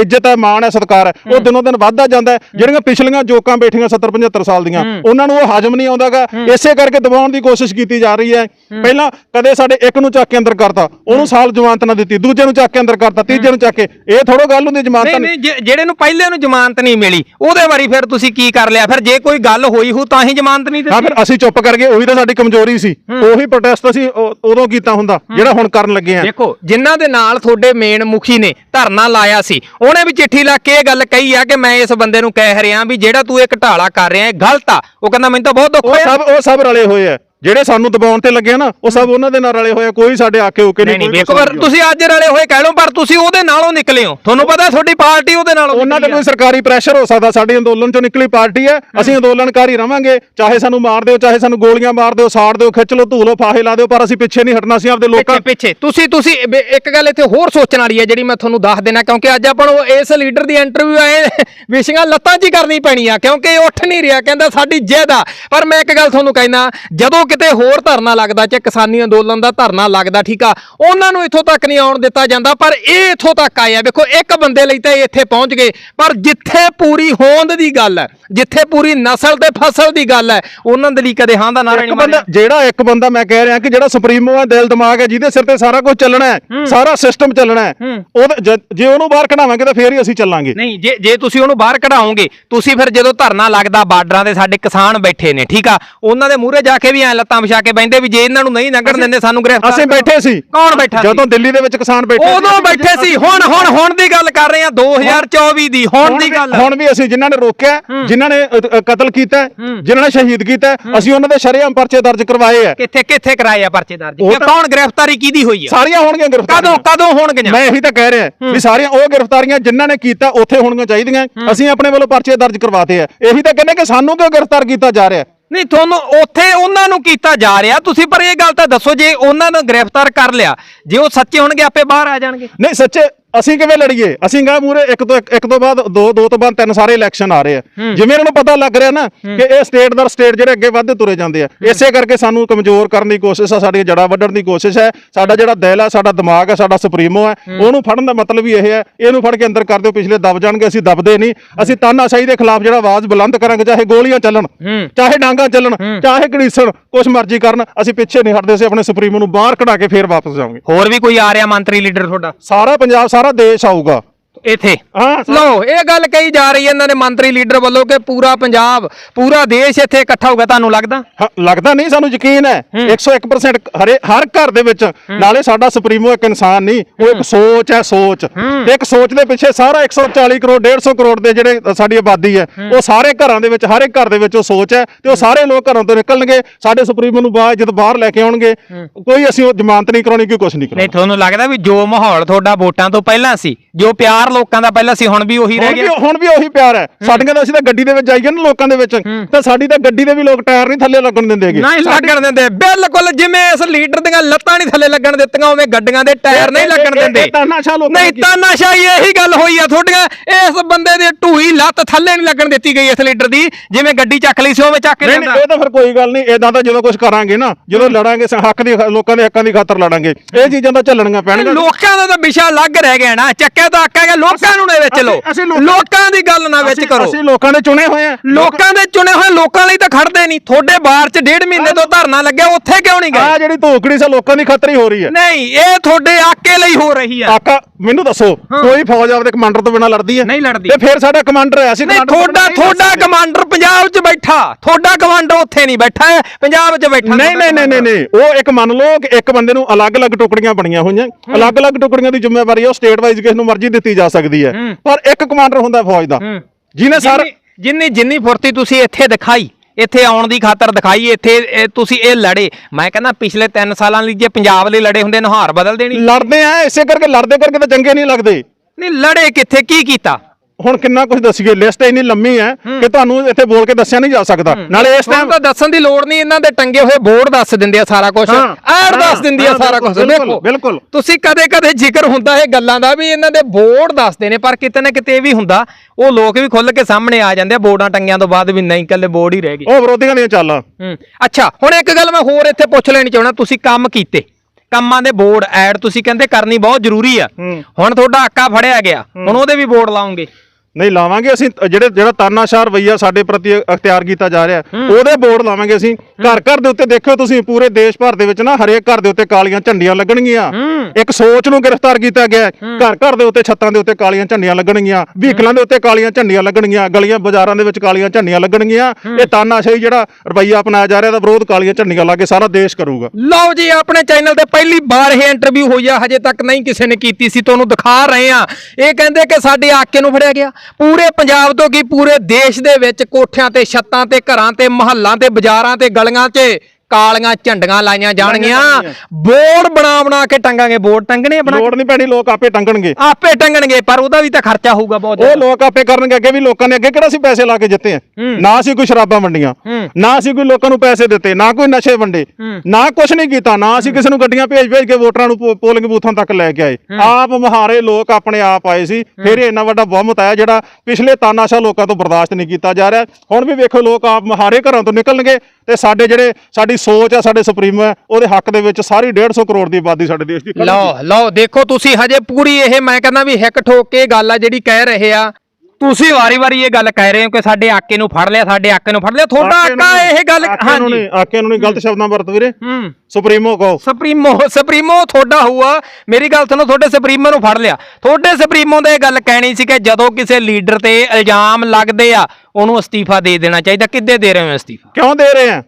S2: ਇੱਜ਼ਤ ਹੈ ਮਾਣ ਹੈ ਸਤਿਕਾਰ ਹੈ ਉਹ ਦਿਨੋਂ ਦਿਨ ਵੱਧਦਾ ਜਾਂਦਾ ਹੈ। ਜਿਹੜੀਆਂ ਪਿਛਲੀਆਂ ਜੋਕਾਂ ਬੈਠੀਆਂ 70 75 ਸਾਲ ਦੀਆਂ ਉਹਨਾਂ ਨੂੰ ਉਹ ਹਜਮ ਨਹੀਂ ਆਉਂਦਾਗਾ। ਇਸੇ ਕਰਕੇ ਦਬਾਉਣ ਦੀ ਕੋਸ਼ਿਸ਼ ਕੀਤੀ ਜਾ ਰਹੀ ਹੈ। ਪਹਿਲਾਂ ਕਦੇ ਸਾਡੇ ਇੱਕ ਨੂੰ ਚੱਕ ਕੇ ਅੰਦਰ ਕਰਤਾ ਉਹਨੂੰ ਸਾਲ ਜ਼ਮਾਨਤ ਨਾ ਦਿੱਤੀ ਦੂਜੇ ਨੂੰ ਚੱਕ ਕੇ ਅੰਦਰ ਕਰਤਾ ਤੀਜੇ ਨੂੰ ਚੱਕ ਕੇ। ਇਹ ਥੋੜੋ ਗੱਲ ਹੁੰਦੀ ਜ਼ਮਾਨਤ
S1: ਨਹੀਂ ਜਿਹੜੇ ਨੂੰ ਪਹਿਲੇ ਨੂੰ ਜ਼ਮਾਨਤ ਨਹੀਂ ਮਿਲੀ ਉਹਦੇ ਵਾਰੀ ਫਿਰ ਤੁਸੀਂ ਕੀ ਕਰ ਲਿਆ? ਫਿਰ ਜੇ ਕੋਈ ਗੱਲ ਹੋਈ ਹੋ ਤਾਂ ਹੀ ਜ਼ਮਾਨਤ ਨਹੀਂ
S2: ਹਾਂ
S1: ਦਿੱਤੀ
S2: ਫਿਰ ਅਸੀਂ ਚੁੱਪ ਕਰ ਗਏ ਉਹੀ ਤਾਂ ਸਾਡੀ ਕਮਜ਼ੋਰੀ ਸੀ। ਉਹੀ ਪ੍ਰੋਟੈਸਟ ਅਸੀਂ ਉਦੋਂ ਕੀਤਾ ਹੁੰਦਾ ਜਿਹੜਾ ਹੁਣ ਕਰਨ ਲੱਗੇ ਆ।
S1: ਦੇਖੋ ਜਿਨ੍ਹਾਂ ਦੇ ਨਾਲ ਤੁਹਾਡੇ ਮੇਨ ਮੁਖੀ ਨੇ ਧਰਨਾ ਲਾਇਆ ਸੀ ਉਹਨੇ ਵੀ ਚਿੱਠੀ ਲਾ ਕੇ ਇਹ ਗੱਲ ਕਹੀ ਆ ਕਿ ਮੈਂ ਇਸ ਬੰਦੇ ਨੂੰ ਕਹਿ ਰਿਹਾ ਵੀ ਜਿਹੜਾ ਤੂੰ ਇਹ ਘਟਾਲਾ ਕਰ ਰਿਹਾ ਇਹ ਗਲਤ ਆ। ਉਹ ਕਹਿੰਦਾ ਮੈਨੂੰ ਤਾਂ ਬਹੁਤ ਦੁੱਖ
S2: ਉਹ
S1: ਹੋਇਆ।
S2: ਸਭ ਉਹ ਸਭ ਰਲੇ ਹੋਏ ਆ। ਜਿਹੜੇ ਸਾਨੂੰ ਦਬਾਉਣ ਤੇ ਲੱਗੇ ਆ ਨਾ ਉਹ ਸਭ ਉਹਨਾਂ ਦੇ ਨਾਲ ਰਲੇ ਹੋਏ ਆ ਕੋਈ ਸਾਡੇ ਆਕੇ ਓਕੇ
S1: ਨਹੀਂ
S2: ਨਹੀਂ
S1: ਵੇਖੋ ਪਰ ਤੁਸੀਂ ਅੱਜ ਰਲੇ ਹੋਏ ਕਹਿ ਲਓ ਪਰ ਤੁਸੀਂ ਉਹਦੇ ਨਾਲੋਂ ਨਿਕਲੇ ਹੋ। ਤੁਹਾਨੂੰ ਪਤਾ ਤੁਹਾਡੀ ਪਾਰਟੀ ਉਹਦੇ ਨਾਲੋਂ
S2: ਉਹਨਾਂ
S1: ਆ।
S2: ਕੋਈ ਸਰਕਾਰੀ ਪ੍ਰੈਸ਼ਰ ਹੋ ਸਕਦਾ ਸਾਡੀ ਅੰਦੋਲਨ ਚੋਂ ਨਿਕਲੀ ਪਾਰਟੀ ਹੈ ਅਸੀਂ ਅੰਦੋਲਨਕਾਰੀ ਰਵਾਂਗੇ ਚਾਹੇ ਸਾਨੂੰ ਮਾਰ ਦਿਓ ਚਾਹੇ ਸਾਨੂੰ ਗੋਲੀਆਂ ਮਾਰ ਦਿਓ ਸਾੜ ਦਿਓ ਖਿੱਚ ਲਓ ਧੂ ਲਓ ਫਾਹੇ ਲਾ ਦਿਓ ਪਰ ਅਸੀਂ ਪਿੱਛੇ ਨਹੀਂ ਹਟਣਾ ਸੀ ਆਪਦੇ ਲੋਕਾਂ
S1: ਪਿੱਛੇ। ਤੁਸੀਂ ਤੁਸੀਂ ਇੱਕ ਗੱਲ ਇੱਥੇ ਹੋਰ ਸੋਚਣ ਵਾਲੀ ਹੈ ਜਿਹੜੀ ਮੈਂ ਤੁਹਾਨੂੰ ਦੱਸ ਦੇਣਾ ਕਿਉਂਕਿ ਅੱਜ ਆਪਾਂ ਨੂੰ ਇਸ ਲੀਡਰ ਦੀ ਇੰਟਰਵਿਊ ਆਏ ਵਿਸ਼ਿਆਂ ਲੱਤਾਂ 'ਚ ਹੀ ਕਰਨੀ ਪੈਣੀ ਆ ਕਿਉਂਕਿ ਇਹ ਉੱਠ ਨਹੀਂ ਰਿਹਾ ਕਹਿੰਦਾ ਸਾਡੀ ਜਿੱਦ ਆ। ਪਰ ਮੈਂ ਇੱਕ ਗੱਲ ਤੁਹਾਨੂੰ ਕਹਿਣਾ ਜਦੋਂ ਕਿਤੇ ਹੋਰ ਧਰਨਾ ਲੱਗਦਾ ਚਾਹੇ ਕਿਸਾਨੀ ਅੰਦੋਲਨ ਦਾ ਧਰਨਾ ਲੱਗਦਾ ਠੀਕ ਆ? ਉਹਨਾਂ ਨੂੰ ਇੱਥੋਂ ਤੱਕ ਨਹੀਂ ਆਉਣ ਦਿੱਤਾ ਜਾਂਦਾ ਪਰ ਇਹ ਇੱਥੋਂ ਤੱਕ ਆਇਆ ਵੇਖੋ ਇੱਕ ਬੰਦੇ ਲਈ ਤਾਂ ਇਹ ਇੱਥੇ ਪਹੁੰਚ ਗਏ ਪਰ ਜਿੱਥੇ ਪੂਰੀ ਹੋਂਦ ਦੀ ਗੱਲ ਹੈ ਜਿੱਥੇ ਪੂਰੀ ਨਸਲ ਤੇ ਫਸਲ ਦੀ ਗੱਲ ਹੈ ਉਹਨਾਂ ਦੇ ਲਈ ਕਦੇ ਹਾਂ ਦਾ ਨਾਰਾ
S2: ਇੱਕ
S1: ਨਹੀਂ
S2: ਬੰਦਾ
S1: ਮਾਰਿਆ
S2: ਜਿਹੜਾ ਇੱਕ ਬੰਦਾ ਮੈਂ ਕਹਿ ਰਿਹਾ ਕਿ ਜਿਹੜਾ ਸੁਪਰੀਮੋ ਹੈ ਦਿਲ ਦਿਮਾਗ ਹੈ ਜਿਹਦੇ ਸਿਰ ਤੇ ਸਾਰਾ ਕੁਝ ਚੱਲਣਾ ਹੈ ਸਾਰਾ ਸਿਸਟਮ ਚੱਲਣਾ ਹੈ ਉਹਦੇ ਜ- ਜੇ ਉਹਨੂੰ ਬਾਹਰ ਕਢਾਵਾਂਗੇ ਤਾਂ ਫੇਰ ਹੀ ਅਸੀਂ ਚੱਲਾਂਗੇ।
S1: ਨਹੀਂ ਜੇ ਜੇ ਤੁਸੀਂ ਉਹਨੂੰ ਬਾਹਰ ਕਢਾਓਗੇ ਤੁਸੀਂ ਫਿਰ ਜਦੋਂ ਧਰਨਾ ਲੱਗਦਾ ਬਾਰਡਰਾਂ ਤੇ ਸਾਡੇ ਕਿਸਾਨ ਬੈਠੇ ਨੇ ਠੀਕ ਆ? ਉਹਨਾਂ ਦੇ ਮੂਹਰੇ ਜਾ ਕੇ ਵੀ ਐ ਲੱਤਾਂ ਵਿਛਾ ਕੇ ਬੈੰਦੇ ਵੀ ਜੇ ਇਹਨਾਂ ਨੂੰ ਨਹੀਂ ਲੰਘਣ ਦਿੰਦੇ ਸਾਨੂੰ ਗ੍ਰਿਫਤਾਰ
S2: ਅਸੀਂ। ਬੈਠੇ ਸੀ।
S1: ਕੌਣ ਬੈਠਾ ਸੀ?
S2: ਜਦੋਂ ਦਿੱਲੀ ਦੇ ਵਿੱਚ ਕਿਸਾਨ ਬੈਠੇ
S1: ਉਦੋਂ ਬੈਠੇ ਸੀ। ਹੁਣ ਹੁਣ ਹੁਣ ਦੀ ਗੱਲ ਕਰ ਰਹੇ ਆ 2024 ਦੀ। ਹੁਣ ਦੀ ਗੱਲ।
S2: ਹੁਣ ਵੀ ਅਸੀਂ ਜਿਨ੍ਹਾਂ ਨੇ ਰੋਕਿਆ ਜਿਨ੍ਹਾਂ ਨੇ ਕਤਲ ਕੀਤਾ ਜਿਨ੍ਹਾਂ ਨੇ ਸ਼ਹੀਦ ਕੀਤਾ ਅਸੀਂ ਉਹਨਾਂ ਦੇ ਸ਼ਰੇਆਮ ਪਰਚੇ ਦਰਜ ਕਰਵਾਏ ਆ।
S1: ਕਿੱਥੇ ਕਿੱਥੇ ਕਰਾਏ ਆ ਪਰਚੇ ਦਰਜ? ਕੌਣ ਗ੍ਰਿਫਤਾਰੀ ਕਿਹਦੀ ਹੋਈ ਆ?
S2: ਸਾਰੀਆਂ ਹੋਣਗੀਆਂ ਗ੍ਰਿਫਤਾਰੀਆਂ।
S1: ਕਦੋਂ ਕਦੋਂ ਹੋਣਗੀਆਂ?
S2: ਮੈਂ ਇਹੀ ਤਾਂ ਕਹਿ ਰਿਹਾ ਵੀ ਸਾਰੀਆਂ ਉਹ ਗ੍ਰਿਫਤਾਰੀਆਂ ਜਿਨ੍ਹਾਂ ਨੇ ਕੀਤਾ ਉੱਥੇ ਹੋਣੀਆਂ ਚਾਹੀਦੀਆਂ। ਅਸੀਂ ਆਪਣੇ ਵੱਲੋਂ ਪਰਚੇ ਦਰਜ ਕਰਵਾਤੇ ਆ। ਇਹੀ ਤਾਂ ਕਹਿੰਦੇ ਕਿ ਸਾਨੂੰ ਕਿਉਂ ਗ੍ਰਿਫਤਾਰ ਕੀਤਾ ਜਾ ਰਿਹਾ?
S1: ਨਹੀਂ, ਤੁਹਾਨੂੰ ਉੱਥੇ ਉਹਨਾਂ ਨੂੰ ਕੀਤਾ ਜਾ ਰਿਹਾ। ਤੁਸੀਂ ਪਰ ਇਹ ਗੱਲ ਤਾਂ ਦੱਸੋ, ਜੇ ਉਹਨਾਂ ਨੂੰ ਗ੍ਰਿਫਤਾਰ ਕਰ ਲਿਆ, ਜੇ ਉਹ ਸੱਚੇ ਹੋਣਗੇ, ਆਪੇ ਬਾਹਰ ਆ ਜਾਣਗੇ।
S2: ਨਹੀਂ, ਸੱਚੇ ਅਸੀਂ ਕਿਵੇਂ ਲੜੀਏ? ਅਸੀਂ ਗਾ ਮੂਰੇ ਇੱਕ ਤੋਂ ਇੱਕ- ਤੋਂ ਬਾਅਦ ਦੋ ਦੋ ਤੋਂ ਬਾਅਦ ਤਿੰਨ ਸਾਰੇ ਇਲੈਕਸ਼ਨ ਆ ਰਹੇ ਆ। ਜਿਵੇਂ ਇਹਨਾਂ ਨੂੰ ਪਤਾ ਲੱਗ ਰਿਹਾ ਨਾ ਕਿ ਇਹ ਸਟੇਟ ਦਰ ਸਟੇਟ ਜਿਹੜੇ ਅੱਗੇ ਵੱਧਦੇ ਤੁਰੇ ਜਾਂਦੇ ਆ। ਇਸੇ ਕਰਕੇ ਸਾਨੂੰ ਕਮਜ਼ੋਰ ਕਰਨ ਦੀ ਕੋਸ਼ਿਸ਼ ਆ ਸਾਡੀਆਂ ਜੜਾਂ ਵੱਢਣ ਦੀ ਕੋਸ਼ਿਸ਼ ਹੈ ਸਾਡਾ ਜਿਹੜਾ ਦਿਲ ਹੈ ਸਾਡਾ ਦਿਮਾਗ ਹੈ ਸਾਡਾ ਸੁਪਰੀਮੋ ਹੈ। ਉਹਨੂੰ ਫੜਨ ਦਾ ਮਤਲਬ ਹੀ ਇਹ ਹੈ ਇਹਨੂੰ ਫੜ ਕੇ ਅੰਦਰ ਕਰ ਦਿਓ ਪਿਛਲੇ ਦਬ ਜਾਣਗੇ ਅਸੀਂ ਦਬਦੇ ਨਹੀਂ। ਅਸੀਂ ਤਾਨਾਸ਼ਾਹੀ ਦੇ ਖਿਲਾਫ ਜਿਹੜਾ ਆਵਾਜ਼ ਬੁਲੰਦ ਕਰਾਂਗੇ ਚਾਹੇ ਗੋਲੀਆਂ ਚੱਲਣ ਚਾਹੇ ਡਾਂਗਾ ਚੱਲਣ ਚਾਹੇ ਘੜੀਸਣ ਕੁਛ ਮਰਜ਼ੀ ਕਰਨ ਅਸੀਂ ਪਿੱਛੇ ਨਹੀਂ ਹਟਦੇ ਅਸੀਂ ਆਪਣੇ ਸੁਪਰੀਮੋ ਨੂੰ ਬਾਹਰ ਕਢਾ ਕੇ ਫੇਰ ਵਾਪਸ ਜਾਵਾਂਗੇ।
S1: ਹੋਰ ਵੀ ਕੋਈ ਆ ਰਿਹਾ ਮੰਤਰੀ ਲੀਡਰ ਤੁਹਾਡਾ?
S2: ਸਾਰਾ ਪੰਜਾਬ ਸਾਰਾ ਦੇਸ਼ ਆਊਗਾ।
S1: ਇੱਥੇ।
S2: ਹਾਂ
S1: ਲਓ ਇਹ ਗੱਲ ਕਹੀ ਜਾ ਰਹੀ ਹੈ ਇਹਨਾਂ ਦੇ ਮੰਤਰੀ ਲੀਡਰ ਵੱਲੋਂ ਕਿ ਪੂਰਾ ਪੰਜਾਬ ਪੂਰਾ ਦੇਸ਼ ਇੱਥੇ ਇਕੱਠਾ ਹੋਊਗਾ ਤੁਹਾਨੂੰ ਲੱਗਦਾ?
S2: ਹਾਂ, ਲੱਗਦਾ ਨਹੀਂ ਸਾਨੂੰ ਯਕੀਨ ਹੈ। 101% ਹਰੇ ਹਰ ਘਰ ਦੇ ਵਿੱਚ ਨਾਲੇ ਸਾਡਾ ਸੁਪਰੀਮੋ ਇੱਕ ਇਨਸਾਨ ਨਹੀਂ ਉਹ ਇੱਕ ਸੋਚ ਹੈ ਸੋਚ। ਤੇ ਇੱਕ ਸੋਚ ਦੇ ਪਿੱਛੇ ਸਾਰਾ 140 ਕਰੋੜ 150 ਕਰੋੜ ਦੇ ਜਿਹੜੇ ਸਾਡੀ ਆਬਾਦੀ ਹੈ ਉਹ ਸਾਰੇ ਘਰਾਂ ਦੇ ਵਿੱਚ ਹਰ ਇੱਕ ਘਰ ਦੇ ਵਿੱਚ ਉਹ ਸੋਚ ਹੈ ਤੇ ਉਹ ਸਾਰੇ ਲੋਕ ਘਰਾਂ ਤੋਂ ਨਿਕਲਣਗੇ ਸਾਡੇ ਸੁਪਰੀਮੋ ਨੂੰ ਬਾਹਰ ਜਦ ਬਾਹਰ ਲੈ ਕੇ ਆਉਣਗੇ। ਕੋਈ ਅਸੀਂ ਉਹ ਜ਼ਮਾਨਤ ਨਹੀਂ ਕਰਾਉਣੀ ਕੋਈ ਕੁਝ ਨਹੀਂ ਕਰਾਉਣਾ।
S1: ਨਹੀਂ ਤੁਹਾਨੂੰ ਲੱਗਦਾ ਵੀ ਜੋ ਮਾਹੌਲ ਤੁਹਾਡਾ ਵੋਟਾਂ ਤੋਂ ਪਹਿਲਾਂ ਸੀ ਜੋ ਪਿਆਰ ਲੋਕਾਂ ਦਾ ਪਹਿਲਾਂ ਸੀ ਹੁਣ ਵੀ ਉਹੀ ਰਹਿ
S2: ਹੁਣ ਵੀ
S1: ਗਿਆ।
S2: ਹੁਣ ਵੀ ਉਹੀ ਪਿਆਰ ਹੈ। ਸਾਡੀਆਂ ਤਾਂ ਅਸੀਂ ਤਾਂ ਗੱਡੀ ਦੇ ਵਿੱਚ ਜਾਈਏ ਨਾ ਲੋਕਾਂ ਦੇ ਵਿੱਚ ਤਾਂ ਸਾਡੀ ਤਾਂ ਗੱਡੀ ਦੇ ਵੀ ਲੋਕ ਟਾਇਰ ਨਹੀਂ ਥੱਲੇ ਲੱਗਣ ਦਿੰਦੇਗੇ
S1: ਨਹੀਂ ਲੱਗਣ ਦਿੰਦੇ। ਬਿਲਕੁਲ ਜਿਵੇਂ ਇਸ ਲੀਡਰ ਦੀਆਂ ਲੱਤਾਂ ਨਹੀਂ ਥੱਲੇ ਲੱਗਣ ਦਿੱਤੀਆਂ ਉਵੇਂ ਗੱਡੀਆਂ ਦੇ ਟਾਇਰ ਨਹੀਂ ਲੱਗਣ ਦਿੰਦੇ।
S2: ਤਾਨਾਸ਼ਾਹ ਲੋਕਾਂ
S1: ਨਹੀਂ
S2: ਦੀ-
S1: ਤਾਨਾਸ਼ਾਹੀ ਇਹੀ ਗੱਲ ਹੋਈ ਆ ਤੁਹਾਡੀਆਂ। ਇਸ ਬੰਦੇ ਦੀ ਢੂਈ ਲੱਤ ਥੱਲੇ ਨਹੀਂ ਲੱਗਣ ਦਿੱਤੀ ਗਈ ਇਸ ਲੀਡਰ ਦੀ ਜਿਵੇਂ ਗੱਡੀ ਚੱਕ ਲਈ ਸੀ ਉਵੇਂ ਚੱਕ ਕੇ
S2: ਨਹੀਂ
S1: ਲੈਂਦਾ
S2: ਇਹ ਤਾਂ ਫਿਰ ਕੋਈ ਗੱਲ ਨਹੀਂ ਇਦਾਂ ਤਾਂ ਜਦੋਂ ਕੁਝ ਕਰਾਂਗੇ ਨਾ ਜਦੋਂ ਲੜਾਂਗੇ ਹੱਕ ਦੀ ਲੋਕਾਂ ਦੇ ਹੱਕਾਂ ਦੀ ਖਾਤਰ ਲੜਾਂਗੇ। ਇਹ ਚੀਜ਼ਾਂ ਤਾਂ ਚੱਲਣੀਆਂ ਪੈਣਗੀਆਂ।
S1: ਲੋਕਾਂ ਦਾ ਤਾਂ ਵਿਸ਼ਾ ਅਲੱਗ ਰਹਿ ਗਿਆ ਨਾ ਚੱਕਿਆ ਤਾਂ ਆਕਾ ਗਿਆ ਲੋਕਾਂ ਨੂੰ ਨਾ ਵਿੱਚ ਲੋ
S2: ਅਸੀਂ- ਅਸੀਂ ਲੋਕਾਂ-
S1: ਲੋਕਾਂ ਦੀ ਗੱਲ ਨਾ ਵਿੱਚ
S2: ਅਸੀਂ-
S1: ਕਰੋ।
S2: ਅਸੀਂ ਲੋਕਾਂ ਦੇ ਚੁਣੇ ਹੋਏ ਆ।
S1: ਲੋਕਾਂ ਦੇ ਚੁਣੇ ਹੋਏ ਲੋਕਾਂ ਲਈ ਤਾਂ ਖੜਦੇ ਨਹੀਂ। ਤੁਹਾਡੇ ਬਾਰ ਚ ਡੇਢ ਮਹੀਨੇ ਤੋਂ ਧਰਨਾ ਲੱਗਿਆ ਉੱਥੇ ਕਿਉਂ ਨਹੀਂ
S2: ਆ
S1: ਗਏ
S2: ਜਿਹੜੀ ਧੋਕੜੀ ਸਾ ਲੋਕਾਂ ਦੀ ਖਾਤਰ ਹੀ ਹੋ ਰਹੀ ਹੈ।
S1: ਨਹੀਂ ਇਹ ਤੁਹਾਡੇ ਆਕੇ ਲਈ ਹੋ ਰਹੀ ਆ
S2: ਆਕਾ ਮੈਨੂੰ ਦੱਸੋ ਕੋਈ ਫੌਜ ਆਪਦੇ ਕਮਾਂਡਰ ਤੋਂ ਬਿਨਾ ਲੜਦੀ ਹੈ?
S1: ਨਹੀਂ ਲੜਦੀ।
S2: ਤੇ ਫਿਰ ਸਾਡਾ ਕਮਾਂਡਰ ਹੈ
S1: ਨਹੀਂ
S2: commander ਤੋਂ
S1: ਤੁਹਾਡਾ
S2: ਬਿਨਾਂ
S1: ਤੁਹਾਡਾ
S2: ਲੜ ਸਕਦੇ।
S1: ਕਮਾਂਡਰ ਪੰਜਾਬ 'ਚ ਬੈਠਾ। ਤੁਹਾਡਾ ਕਮਾਂਡਰ ਉੱਥੇ ਨਹੀਂ ਬੈਠਾ ਹੈ ਪੰਜਾਬ 'ਚ ਬੈਠਾ
S2: ਨਹੀਂ ਨਹੀਂ ਨਹੀਂ ਨਹੀਂ ਨਹੀਂ ਉਹ ਇੱਕ ਮੰਨ ਲਓ ਕਿ ਇੱਕ ਬੰਦੇ ਨੂੰ ਅਲੱਗ-ਅਲੱਗ ਟੁਕੜੀਆਂ ਬਣੀਆਂ ਹੋਈਆਂ। ਅਲੱਗ-ਅਲੱਗ ਟੁਕੜੀਆਂ ਦੀ ਜ਼ਿੰਮੇਵਾਰੀ ਉਹ ਸਟੇਟ ਵਾਈਜ਼ ਕਿਸ ਨੂੰ ਮਰਜ਼ੀ ਦਿੱਤੀ ਜਾ ਸਕਦੀ ਹੈ। ਪਰ ਇੱਕ ਕਮਾਂਡਰ ਹੁੰਦਾ ਫੌਜ ਦਾ। ਜਿਹਨੇ ਸਰ
S1: ਜਿੰਨੀ- ਜਿੰਨੀ ਫੁਰਤੀ ਤੁਸੀਂ ਇੱਥੇ ਦਿਖਾਈ ਇੱਥੇ ਆਉਣ ਦੀ ਖਾਤਰ ਦਿਖਾਈ ਇੱਥੇ ਤੁਸੀਂ ਇਹ ਲੜੇ। ਮੈਂ ਕਹਿੰਦਾ ਪਿਛਲੇ 3 ਸਾਲਾਂ ਲਈ ਜੇ ਪੰਜਾਬ ਲਈ ਲੜੇ ਹੁੰਦੇ ਨੁਹਾਰ ਬਦਲ ਦੇਣੀ।
S2: ਲੜਦੇ ਆ ਇਸੇ ਕਰਕੇ ਲੜਦੇ ਕਰਕੇ ਤਾਂ ਚੰਗੇ ਨਹੀਂ ਲੱਗਦੇ।
S1: ਨਹੀਂ ਲੜੇ ਕਿੱਥੇ? ਕੀ ਕੀਤਾ?
S2: ਹੁਣ ਕਿੰਨਾ ਕੁਝ ਦੱਸੀਏ ਲਿਸਟ ਇੰਨੀ ਲੰਮੀ ਹੈ ਕਿ ਤੁਹਾਨੂੰ ਇੱਥੇ ਬੋਲ ਕੇ ਦੱਸਿਆ ਨਹੀਂ ਜਾ ਸਕਦਾ। ਨਾਲੇ ਇਸ ਟਾਈਮ
S1: ਤਾਂ ਦੱਸਣ ਦੀ ਲੋੜ ਨਹੀਂ ਇਹਨਾਂ ਦੇ ਟੰਗੇ ਹੋਏ ਬੋਰਡ ਦੱਸ ਦਿੰਦੇ ਆ ਸਾਰਾ ਕੁਝ ਐਡ ਦੱਸ ਦਿੰਦੀ ਆ ਸਾਰਾ ਕੁਝ ਦੇਖੋ
S2: ਬਿਲਕੁਲ।
S1: ਤੁਸੀਂ ਕਦੇ ਕਦੇ ਜ਼ਿਕਰ ਹੁੰਦਾ ਇਹ ਗੱਲਾਂ ਦਾ ਵੀ ਇਹਨਾਂ ਦੇ ਬੋਰਡ ਦੱਸਦੇ ਨੇ ਪਰ ਕਿਤੇ ਨਾ ਕਿਤੇ ਇਹ ਵੀ ਹੁੰਦਾ ਉਹ ਲੋਕ ਵੀ ਖੁੱਲ ਕੇ ਸਾਹਮਣੇ ਆ ਜਾਂਦੇ ਆ ਬੋਰਡਾਂ ਟੰਗਿਆਂ ਤੋਂ ਬਾਅਦ ਵੀ ਨਹੀਂ ਇਕੱਲੇ ਬੋਰਡ ਹੀ ਰਹਿ ਗਏ।
S2: ਉਹ ਵਿਰੋਧੀਆਂ ਦੀਆਂ ਚਾਲਾਂ।
S1: ਅੱਛਾ ਹੁਣ ਇੱਕ ਗੱਲ ਮੈਂ ਹੋਰ ਇੱਥੇ ਪੁੱਛ ਲੈਣੀ ਚਾਹਣਾ ਤੁਸੀਂ ਕੰਮ ਕੀਤੇ। ਕੰਮਾਂ ਦੇ ਬੋਰਡ ਐਡ ਤੁਸੀਂ ਕਹਿੰਦੇ ਕਰਨੀ ਬਹੁਤ ਜ਼ਰੂਰੀ ਆ। ਹੁਣ ਤੁਹਾਡਾ ਆਕਾ ਫੜਿਆ ਗਿਆ ਹੁਣ ਉਹਦੇ ਵੀ ਬੋਰਡ ਲਾਉਂਗੇ।
S2: ਨਹੀਂ ਲਾਵਾਂਗੇ ਅਸੀਂ ਜਿਹੜੇ ਜਿਹੜਾ ਤਾਨਾਸ਼ਾਰ ਰਵਈਆ ਸਾਡੇ ਪ੍ਰਤੀ ਅਖਤਿਆਰ ਕੀਤਾ ਜਾ ਰਿਹਾ ਉਹਦੇ ਬੋਰਡ ਲਾਵਾਂਗੇ ਅਸੀਂ। ਘਰ ਘਰ ਦੇ ਉੱਤੇ ਦੇਖਿਓ ਤੁਸੀਂ ਪੂਰੇ ਦੇਸ਼ ਭਰ ਦੇ ਵਿੱਚ ਨਾ ਹਰੇਕ ਘਰ ਦੇ ਉੱਤੇ ਕਾਲੀਆਂ ਝੰਡੀਆਂ ਲੱਗਣਗੀਆਂ। ਇੱਕ ਸੋਚ ਨੂੰ ਗ੍ਰਿਫਤਾਰ ਕੀਤਾ ਗਿਆ। ਘਰ ਘਰ ਦੇ ਉੱਤੇ ਛੱਤਾਂ ਦੇ ਉੱਤੇ ਕਾਲੀਆਂ ਝੰਡੀਆਂ ਲੱਗਣਗੀਆਂ। ਵਹੀਕਲਾਂ ਦੇ ਉੱਤੇ ਕਾਲੀਆਂ ਝੰਡੀਆਂ ਲੱਗਣਗੀਆਂ। ਗਲੀਆਂ ਬਾਜ਼ਾਰਾਂ ਦੇ ਵਿੱਚ ਕਾਲੀਆਂ ਝੰਡੀਆਂ ਲੱਗਣਗੀਆਂ। ਇਹ ਤਾਨਾਸ਼ਾਹੀ ਜਿਹੜਾ ਰਵਈਆ ਅਪਣਾਇਆ ਜਾ ਰਿਹਾ ਦਾ ਵਿਰੋਧ ਕਾਲੀਆਂ ਝੰਡੀਆਂ ਲਾ ਕੇ ਸਾਰਾ ਦੇਸ਼ ਕਰੂਗਾ।
S1: ਲਓ ਜੀ ਆਪਣੇ ਚੈਨਲ ਤੇ ਪਹਿਲੀ ਵਾਰ ਇਹ ਇੰਟਰਵਿਊ ਹੋਈ ਆ ਹਜੇ ਤੱਕ ਨਹੀਂ ਕਿਸੇ ਨੇ ਕੀਤੀ ਸੀ ਤੁਹਾਨੂੰ ਦਿਖਾ ਰਹੇ ਆ ਇਹ ਕਹਿੰਦੇ ਕਿ ਸਾਡੇ ਆਕੇ ਨੂੰ ਫੜਿਆ ਗਿਆ। ਪੂਰੇ ਪੰਜਾਬ ਤੋਂ ਕੀ ਪੂਰੇ ਦੇਸ਼ ਦੇ ਵਿੱਚ ਕੋਠਿਆਂ ਤੇ ਛੱਤਾਂ ਤੇ ਘਰਾਂ ਤੇ ਮਹੱਲਾਂ ਤੇ ਬਾਜ਼ਾਰਾਂ ਤੇ ਗਲੀਆਂ 'ਚ ਕਾਲੀਆਂ ਝੰਡੀਆਂ ਲਾਈਆਂ ਜਾਣਗੀਆਂ। ਬੋਰਡ ਬਣਾ ਬਣਾ ਕੇ ਟੰਗਾਂਗੇ ਬੋਰਡ ਟੰਗਣੇ ਆ ਬਣਾ ਕੇ?
S2: ਲੋੜ ਨਹੀਂ ਪੈਣੀ ਲੋਕ ਆਪੇ ਟੰਗਣਗੇ।
S1: ਆਪੇ ਟੰਗਣਗੇ ਪਰ ਉਹਦਾ ਵੀ ਤਾਂ ਖਰਚਾ ਹੋਊਗਾ ਬਹੁਤ
S2: ਉਹ ਲੋਕ ਆਪੇ ਕਰਨਗੇ ਅੱਗੇ ਵੀ ਲੋਕਾਂ ਨੇ ਅੱਗੇ ਕਿਹੜਾ ਸੀ ਪੈਸੇ ਲਾ ਕੇ ਜਿੱਤੇ ਆ? ਨਾ ਅਸੀਂ ਕੋਈ ਸ਼ਰਾਬਾਂ ਵੰਡੀਆਂ ਨਾ ਅਸੀਂ ਕੋਈ ਲੋਕਾਂ ਨੂੰ ਪੈਸੇ ਦਿੱਤੇ ਨਾ ਕੋਈ ਨਸ਼ੇ ਵੰਡੇ ਨਾ ਕੁਝ ਨਹੀਂ ਕੀਤਾ ਨਾ ਅਸੀਂ ਕਿਸੇ ਨੂੰ ਗੱਡੀਆਂ ਭੇਜ ਭੇਜ ਕੇ ਵੋਟਰਾਂ ਨੂੰ ਪੋਲਿੰਗ ਬੂਥਾਂ ਤੱਕ ਲੈ ਕੇ ਆਏ। ਆਪ ਮਹਾਰੇ ਲੋਕ ਆਪਣੇ ਆਪ ਆਏ ਸੀ ਫਿਰ ਇਹ ਇੰਨਾ ਵੱਡਾ ਬਹੁਮਤ ਆਇਆ ਜਿਹੜਾ ਪਿਛਲੇ ਤਾਨਾਸ਼ਾ ਲੋਕਾਂ ਤੋਂ ਬਰਦਾਸ਼ਤ ਨਹੀਂ ਕੀਤਾ ਜਾ ਰਿਹਾ। ਹੁਣ ਵੀ ਵੇਖੋ ਲੋਕ ਆਪ ਮਹਾਰੇ ਘਰਾਂ ਤੋਂ ਨਿਕਲਣਗੇ ਤੇ ਸਾਡੇ ਜਿਹੜੇ ਸਾਡੀ ਸੋਚ ਆ ਸਾਡੇ ਸੁਪਰੀਮੋ ਹੈ ਉਹਦੇ ਹੱਕ ਦੇ ਵਿੱਚ ਸਾਰੀ 150 ਕਰੋੜ ਦੀ ਆਬਾਦੀ ਸਾਡੇ ਦੇਸ਼ ਦੀ
S1: ਲਓ ਲਓ ਦੇਖੋ ਤੁਸੀਂ ਹਜੇ ਪੂਰੀ ਇਹ ਮੈਂ ਕਹਿੰਦਾ ਵੀ ਹਿੱਕ ਠੋਕ ਕੇ ਗੱਲ ਆ ਜਿਹੜੀ ਕਹਿ ਰਹੇ ਆ। ਤੁਸੀਂ ਵਾਰੀ-ਵਾਰੀ ਇਹ ਗੱਲ ਕਹਿ ਰਹੇ ਹੋ ਕਿ ਸਾਡੇ ਆਕੇ ਨੂੰ ਫੜ ਲਿਆ ਸਾਡੇ ਆਕੇ ਨੂੰ ਫੜ ਲਿਆ। ਤੁਹਾਡਾ
S2: ਆਕੇ
S1: ਇਹ ਗੱਲ ਹਾਂਜੀ।
S2: ਆਕੇ ਨੂੰ ਨਹੀਂ ਗਲਤ ਸ਼ਬਦਾਂ ਵਰਤ ਵੀਰੇ।
S1: ਹੂੰ।
S2: ਸੁਪਰੀਮੋ ਕਹੋ।
S1: ਸੁਪਰੀਮੋ ਸੁਪਰੀਮੋ ਤੁਹਾਡਾ ਹੋਊਗਾ ਮੇਰੀ ਗੱਲ ਸੁਣੋ ਤੁਹਾਡੇ ਸੁਪਰੀਮੋ ਨੂੰ ਫੜ ਲਿਆ। ਤੁਹਾਡੇ ਸੁਪਰੀਮੋ ਦੇ ਇਹ ਗੱਲ ਕਹਿਣੀ ਸੀ ਕਿ ਜਦੋਂ ਕਿਸੇ ਲੀਡਰ ਤੇ ਇਲਜ਼ਾਮ ਲੱਗਦੇ ਆ ਉਹਨੂੰ ਅਸਤੀਫਾ ਦੇ ਦੇਣਾ ਚਾਹੀਦਾ। ਕਿੱਦੇ ਦੇ ਰਹੇ ਹੋ ਅਸਤੀਫਾ?
S2: ਕਿਉਂ ਦੇ ਰਹੇ ਆ?